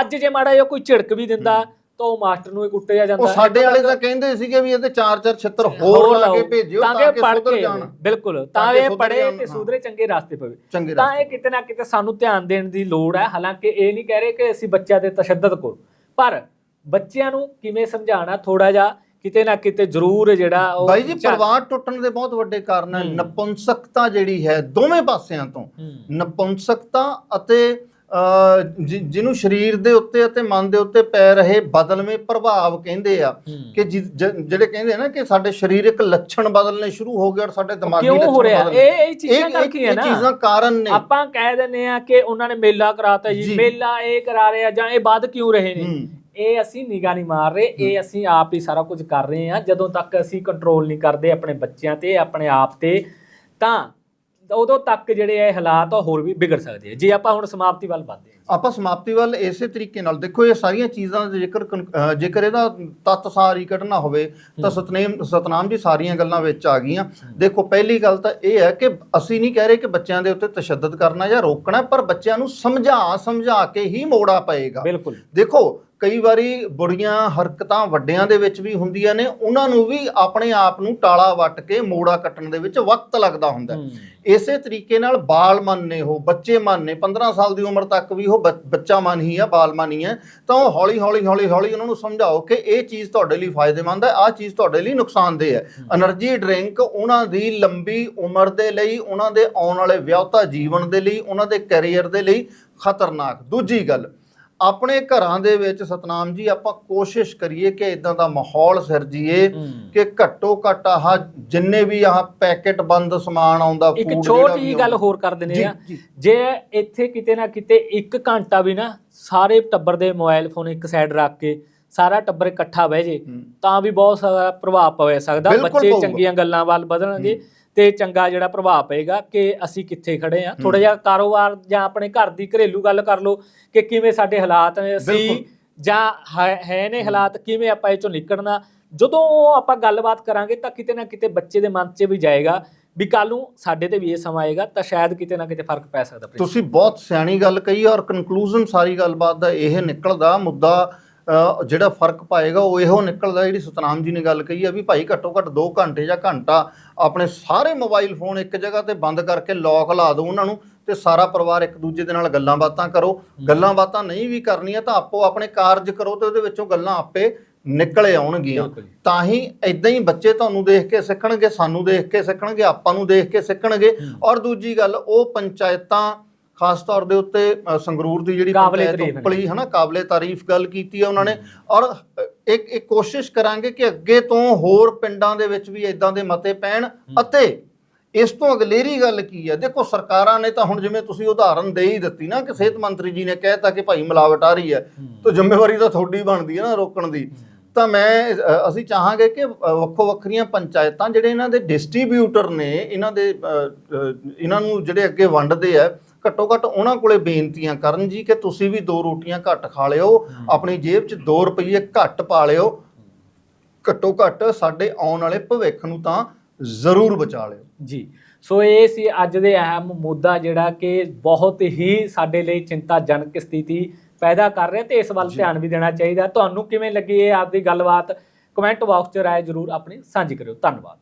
ਅੱਜ ਜੇ ਮਾੜਾ ਜਿਹਾ ਕੋਈ ਝਿੜਕ ਵੀ ਦਿੰਦਾ ਤਾਂ ਉਹ ਮਾਸਟਰ ਨੂੰ ਹੀ ਕੁੱਟਿਆ ਜਾਂਦਾ। ਉਹ ਸਾਡੇ ਵਾਲੇ ਤਾਂ ਕਹਿੰਦੇ ਸੀਗੇ ਵੀ ਇਹਦੇ ਚਾਰ ਚਾਰ ਛਿੱਤਰ ਹੋਰ ਲਾ ਕੇ ਭੇਜਿਓ ਤਾਂ ਕਿ ਸੁਧਰ ਜਾਣ। ਬਿਲਕੁਲ। ਤਾਂ ਇਹ ਪੜੇ ਤੇ। ਸੁਧਰੇ ਚੰਗੇ ਰਾਸਤੇ ਪਵੇ। ਤਾਂ ਇਹ ਕਿਤੇ ਨਾ ਕਿਤੇ ਸਾਨੂੰ ਧਿਆਨ ਦੇਣ ਦੀ ਲੋੜ ਹੈ। ਹਾਲਾਂਕਿ ਇਹ ਨਹੀਂ ਕਹਿ ਰਹੇ ਕਿ ਅਸੀਂ ਬੱਚਿਆਂ ਦੇ ਤਸ਼ੱਦਦ ਕਰੋ। ਪਰ ਬੱਚਿਆਂ ਨੂੰ ਕਿਵੇਂ ਸਮਝਾਉਣਾ ਥੋੜਾ ਜਿਹਾ ਕਿਤੇ ਨਾ ਕਿਤੇ ਜ਼ਰੂਰ ਜਿਹੜਾ ਉਹ ਬਾਈ ਜੀ ਪਰਿਵਾਰ ਟੁੱਟਣ ਦੇ ਬਹੁਤ ਵੱਡੇ ਕਾਰਨ ਹੈ। ਨਪੁੰਸਕਤਾ ਜਿਹੜੀ ਹੈ ਦੋਵੇਂ ਪਾਸਿਆਂ ਤੋਂ। ਨਪੁੰਸਕਤਾ ਅਤੇ ਜਿਹਨੂੰ ਸਰੀਰ ਦੇ ਉੱਤੇ ਅਤੇ ਮਨ ਦੇ ਉੱਤੇ ਪੈ ਰਹੇ ਬਦਲਵੇਂ ਪ੍ਰਭਾਵ ਕਹਿੰਦੇ ਆ। ਕਿ ਜਿਹੜੇ ਕਹਿੰਦੇ ਆ ਨਾ ਕਿ ਸਾਡੇ ਸਰੀਰਕ ਲੱਛਣ ਬਦਲਨੇ ਸ਼ੁਰੂ ਹੋ ਗਏ ਔਰ ਸਾਡੇ ਦਿਮਾਗੀ ਲੱਛਣ ਰਿਹਾ? ਬਦਲਨੇ ਇਹ ਇਹ ਚੀਜ਼ਾਂ ਇਹ- ਕਰਕੇ ਹੈ ਇਹ ਨਾ। ਚੀਜ਼ਾਂ ਕਾਰਨ ਨੇ। ਆਪਾਂ ਕਹਿ ਦਿੰਦੇ ਆ ਕਿ ਉਹਨਾਂ ਨੇ ਮੇਲਾ ਕਰਾਤਾ ਜੀ। ਮੇਲਾ ਇਹ ਕਰਾ ਰਹੇ ਆ ਜਾਂ ਇਹ ਵੱਧ ਕਿਉਂ ਰਹੇ ਨੇ। ਇਹ ਅਸੀਂ ਨਿਗਾਹ ਨਹੀਂ ਮਾਰ ਰਹੇ ਇਹ ਅਸੀਂ ਆਪ ਹੀ ਸਾਰਾ ਕੁਝ ਕਰ ਰਹੇ ਹਾਂ। ਜਦੋਂ ਤੱਕ ਅਸੀਂ ਕੰਟਰੋਲ ਨਹੀਂ ਕਰਦੇ ਆਪਣੇ ਬੱਚਿਆਂ ਤੇ ਆਪਣੇ ਆਪ ਤੇ ਤਾਂ ਉਦੋਂ ਤੱਕ ਜਿਹੜੇ ਇਹ ਹਾਲਾਤ ਹੋਰ ਵੀ ਵਿਗੜ ਸਕਦੇ ਆ। ਜੇ ਆਪਾਂ ਹੁਣ ਸਮਾਪਤੀ ਵੱਲ ਵਧਦੇ ਆਪਾਂ ਸਮਾਪਤੀ ਵੱਲ ਇਸੇ ਤਰੀਕੇ ਨਾਲ ਦੇਖੋ ਇਹ ਸਾਰੀਆਂ ਚੀਜ਼ਾਂ ਦਾ ਜੇਕਰ ਕਨ- ਜੇਕਰ ਇਹਦਾ ਤੱਤ ਸਾਰ ਕੱਢਣਾ ਹੋਵੇ ਤਾਂ ਸਤਨਾਮ ਸਤਨਾਮ ਜੀ ਸਾਰੀਆਂ ਗੱਲਾਂ ਵਿੱਚ ਆ ਗਈਆਂ। ਦੇਖੋ ਪਹਿਲੀ ਗੱਲ ਤਾਂ ਇਹ ਹੈ ਕਿ ਅਸੀਂ ਨਹੀਂ ਕਹਿ ਰਹੇ ਕਿ ਬੱਚਿਆਂ ਦੇ ਉੱਤੇ ਤਸ਼ੱਦਦ ਕਰਨਾ ਜਾਂ ਰੋਕਣਾ ਪਰ ਬੱਚਿਆਂ ਨੂੰ ਸਮਝਾ ਸਮਝਾ ਕੇ ਹੀ ਮੋੜਾ ਪਏਗਾ। ਬਿਲਕੁਲ। ਦੇਖੋ ਕਈ ਵਾਰੀ ਬੁੜੀਆਂ ਹਰਕਤਾਂ ਵੱਡਿਆਂ ਦੇ ਵਿੱਚ ਵੀ ਹੁੰਦੀਆਂ ਨੇ ਉਹਨਾਂ ਨੂੰ ਵੀ ਆਪਣੇ ਆਪ ਨੂੰ ਟਾਲਾ ਵੱਟ ਕੇ ਮੋੜਾ ਕੱਟਣ ਦੇ ਵਿੱਚ ਵਕਤ ਲੱਗਦਾ ਹੁੰਦਾ। ਇਸੇ ਤਰੀਕੇ ਨਾਲ ਬਾਲ ਮਨ ਨੇ ਉਹ ਬੱਚੇ ਮਨ ਨੇ 15 ਸਾਲ ਦੀ ਉਮਰ ਤੱਕ ਵੀ ਉਹ ਬੱਚਾ ਮਨ ਹੀ ਆ ਬਾਲ ਮਨ ਹੀ ਆ ਤਾਂ ਉਹ ਹੌਲੀ ਹੌਲੀ ਹੌਲੀ ਹੌਲੀ ਉਹਨਾਂ ਨੂੰ ਸਮਝਾਓ ਕਿ ਇਹ ਚੀਜ਼ ਤੁਹਾਡੇ ਲਈ ਫਾਇਦੇਮੰਦ ਹੈ ਆਹ ਚੀਜ਼ ਤੁਹਾਡੇ ਲਈ ਨੁਕਸਾਨਦੇਹ ਹੈ। એનર્ਜੀ ਡਰਿੰਕ ਉਹਨਾਂ ਦੀ ਲੰਬੀ ਉਮਰ ਦੇ ਲਈ ਉਹਨਾਂ ਦੇ ਆਉਣ ਵਾਲੇ ਵਿਆਹਤਾ ਜੀਵਨ ਦੇ ਲਈ ਉਹਨਾਂ ਦੇ ਕੈਰੀਅਰ ਦੇ ਲਈ ਖਤਰਨਾਕ। ਦੂਜੀ ਗੱਲ ਆਪਣੇ ਘਰਾਂ ਦੇ ਵਿੱਚ ਸਤਨਾਮ ਜੀ ਆਪਾਂ ਕੋਸ਼ਿਸ਼ ਕਰੀਏ ਕਿ ਇਦਾਂ ਦਾ ਮਾਹੌਲ ਸਿਰਜੀਏ ਕਿ ਘੱਟੋ ਘੱਟ ਆਹ ਜਿੰਨੇ ਵੀ ਆਹ ਪੈਕੇਟ ਬੰਦ ਸਮਾਨ ਆਉਂਦਾ ਇੱਕ food ਛੋਟੀ ਜਿਹੀ ਗੱਲ ਹੋਰ ਕਰ ਦਿੰਦੇ ਆ ਜੀ। ਇੱਥੇ ਕਿਤੇ ਨਾ ਕਿਤੇ ਇੱਕ ਘੰਟਾ ਵੀ ਨਾ ਸਾਰੇ ਟੱਬਰ ਦੇ ਮੋਬਾਈਲ ਫੋਨ ਇੱਕ ਸਾਈਡ ਰੱਖ ਕੇ ਸਾਰਾ ਟੱਬਰ ਇਕੱਠਾ ਬਹਿ ਜੇ। ਤਾਂ ਵੀ ਬਹੁਤ ਸਾਰਾ ਪ੍ਰਭਾਵ ਪਵੇ ਸਕਦਾ ਬੱਚੇ। ਚੰਗੀਆਂ ਗੱਲਾਂ ਵੱਲ ਵਧਣਗੇ ਤੇ ਚੰਗਾ ਜਿਹੜਾ ਪ੍ਰਭਾਵ ਪਏਗਾ ਕਿ ਅਸੀਂ ਕਿੱਥੇ ਖੜੇ ਆ ਥੋੜਾ ਜਿਹਾ ਕਾਰੋਬਾਰ ਜਾਂ ਆਪਣੇ ਘਰ ਦੀ ਘਰੇਲੂ ਗੱਲ ਕਰ ਲਓ ਕਿ ਕਿਵੇਂ ਸਾਡੇ ਹਾਲਾਤ ਨੇ ਅਸੀਂ। ਜਾਂ ਹੈ ਨੇ ਹਾਲਾਤ ਕਿਵੇਂ ਆਪਾਂ ਇਹ ਚੋਂ ਨਿਕਲਣਾ ਜਦੋਂ ਆਪਾਂ ਗੱਲਬਾਤ ਕਰਾਂਗੇ ਤਾਂ ਕਿਤੇ ਨਾ ਕਿਤੇ ਬੱਚੇ ਦੇ ਮਨ 'ਚ ਵੀ ਜਾਏਗਾ ਵੀ ਕੱਲ ਨੂੰ ਸਾਡੇ ਤੇ ਵੀ ਇਹ ਸਮਾਂ ਆਏਗਾ ਤਾਂ ਸ਼ਾਇਦ ਕਿਤੇ ਨਾ ਕਿਤੇ ਫ਼ਰਕ ਪੈ ਸਕਦਾ। ਤੁਸੀਂ ਬਹੁਤ ਸਿਆਣੀ ਗੱਲ ਕਹੀ ਔਰ ਕਨਕਲੂਜਨ ਸਾਰੀ ਗੱਲਬਾਤ ਦਾ ਇਹ ਨਿਕਲਦਾ ਮੁੱਦਾ ਜਿਹੜਾ ਫ਼ਰਕ ਪਾਏਗਾ ਉਹ ਇਹੋ ਨਿਕਲਦਾ ਜਿਹੜੀ ਸਤਨਾਮ ਜੀ ਨੇ ਗੱਲ ਕਹੀ ਆ ਵੀ ਭਾਈ ਘੱਟੋ ਘੱਟ 2 ਘੰਟੇ ਜਾਂ ਘੰਟਾ ਆਪਣੇ ਸਾਰੇ ਮੋਬਾਈਲ ਫੋਨ ਇੱਕ ਜਗ੍ਹਾ ਤੇ ਬੰਦ ਕਰਕੇ ਲੌਕ ਲਾ ਦਿਓ ਉਹਨਾਂ ਨੂੰ ਤੇ ਸਾਰਾ ਪਰਿਵਾਰ ਇੱਕ ਦੂਜੇ ਦੇ ਨਾਲ ਗੱਲਾਂ ਬਾਤਾਂ ਕਰੋ। ਗੱਲਾਂ ਬਾਤਾਂ ਨਹੀਂ ਵੀ ਕਰਨੀਆਂ ਤਾਂ ਆਪੋ ਆਪਣੇ ਕਾਰਜ ਕਰੋ ਤੇ ਉਹਦੇ ਵਿੱਚੋਂ ਗੱਲਾਂ ਆਪੇ ਨਿਕਲੇ ਆਉਣਗੀਆਂ। ਤਾਂ ਹੀ ਇਦਾਂ ਹੀ ਬੱਚੇ ਤੁਹਾਨੂੰ ਦੇਖ ਕੇ ਸਿੱਖਣਗੇ ਸਾਨੂੰ ਦੇਖ ਕੇ ਸਿੱਖਣਗੇ ਆਪਾਂ ਨੂੰ ਦੇਖ ਕੇ ਸਿੱਖਣਗੇ। ਔਰ ਦੂਜੀ ਗੱਲ ਉਹ ਪੰਚਾਇਤਾਂ ਖਾਸ ਤੌਰ ਦੇ ਉੱਤੇ ਅ, ਸੰਗਰੂਰ ਦੀ ਜਿਹੜੀ ਕਾਬਲੇ ਤਾਰੀਫ। ਉਪਲੀ ਹਨਾ ਕਾਬਲੇ ਤਾਰੀਫ ਗੱਲ ਕੀਤੀ ਹੈ ਉਹਨਾਂ ਨੇ ਔਰ ਅ, ਇੱਕ ਇੱਕ ਕੋਸ਼ਿਸ਼ ਕਰਾਂਗੇ ਕਿ ਅੱਗੇ ਤੋਂ ਹੋਰ ਪਿੰਡਾਂ ਦੇ ਵਿੱਚ ਵੀ ਇਦਾਂ ਦੇ ਮਤੇ ਪੈਣ ਅਤੇ ਇਸ ਤੋਂ ਅਗਲੇਰੀ ਗੱਲ ਕੀ ਹੈ ਦੇਖੋ ਸਰਕਾਰਾਂ ਨੇ ਤਾਂ ਹੁਣ ਜਿਵੇਂ ਤੁਸੀਂ ਉਦਾਹਰਨ ਦੇ ਹੀ ਦਿੱਤੀ ਨਾ ਕਿ ਸਿਹਤ ਮੰਤਰੀ ਜੀ ਨੇ ਕਹਿਤਾ ਕਿ ਭਾਈ ਮਿਲਾਵਟ ਆ ਰਹੀ ਹੈ। ਤਾਂ ਜ਼ਿੰਮੇਵਾਰੀ ਤਾਂ ਤੁਹਾਡੀ ਬਣਦੀ ਹੈ ਨਾ ਰੋਕਣ ਦੀ। ਤਾਂ ਮੈਂ ਅ, ਅਸੀਂ ਚਾਹਾਂਗੇ ਕਿ ਅ, ਵੱਖੋ ਵੱਖਰੀਆਂ ਪੰਚਾਇਤਾਂ ਜਿਹੜੇ ਇਹਨਾਂ ਦੇ ਡਿਸਟ੍ਰੀਬਿਊਟਰ ਨੇ ਇਹਨਾਂ ਦੇ ਅ, ਅ, ਇਹਨਾਂ ਨੂੰ ਜਿਹੜੇ ਅੱਗੇ ਵੰਡਦੇ ਆ ਘੱਟੋ ਘੱਟ ਉਹਨਾਂ ਕੋਲੇ ਬੇਨਤੀਆਂ ਕਰਨ ਜੀ ਕਿ ਤੁਸੀਂ ਵੀ ਦੋ ਰੋਟੀਆਂ ਘੱਟ ਖਾ ਲਿਓ ਆਪਣੀ ਜੇਬ 'ਚ 2 ਰੁਪਏ ਘੱਟ ਪਾ ਲਿਓ। ਘੱਟੋ ਘੱਟ ਸਾਡੇ ਆਉਣ ਵਾਲੇ ਭਵਿੱਖ ਨੂੰ ਤਾਂ ਜ਼ਰੂਰ ਬਚਾ ਲਿਓ। ਜੀ। ਸੋ ਇਹ ਸੀ ਅੱਜ ਦੇ ਅਹਿਮ ਮੁੱਦਾ ਜਿਹੜਾ ਕਿ ਬਹੁਤ ਹੀ ਸਾਡੇ ਲਈ ਚਿੰਤਾਜਨਕ ਸਥਿਤੀ ਪੈਦਾ ਕਰ ਰਿਹਾ ਤੇ ਇਸ ਵੱਲ ਧਿਆਨ ਵੀ ਦੇਣਾ ਚਾਹੀਦਾ। ਤੁਹਾਨੂੰ ਕਿਵੇਂ ਲੱਗੀ ਇਹ ਆਪਦੀ ਗੱਲਬਾਤ? ਕਮੈਂਟ ਬਾਕਸ 'ਚ ਰਾਏ ਜਰੂਰ ਆਪਣੀ ਸਾਂਝੀ ਕਰਿਓ। ਧੰਨਵਾਦ।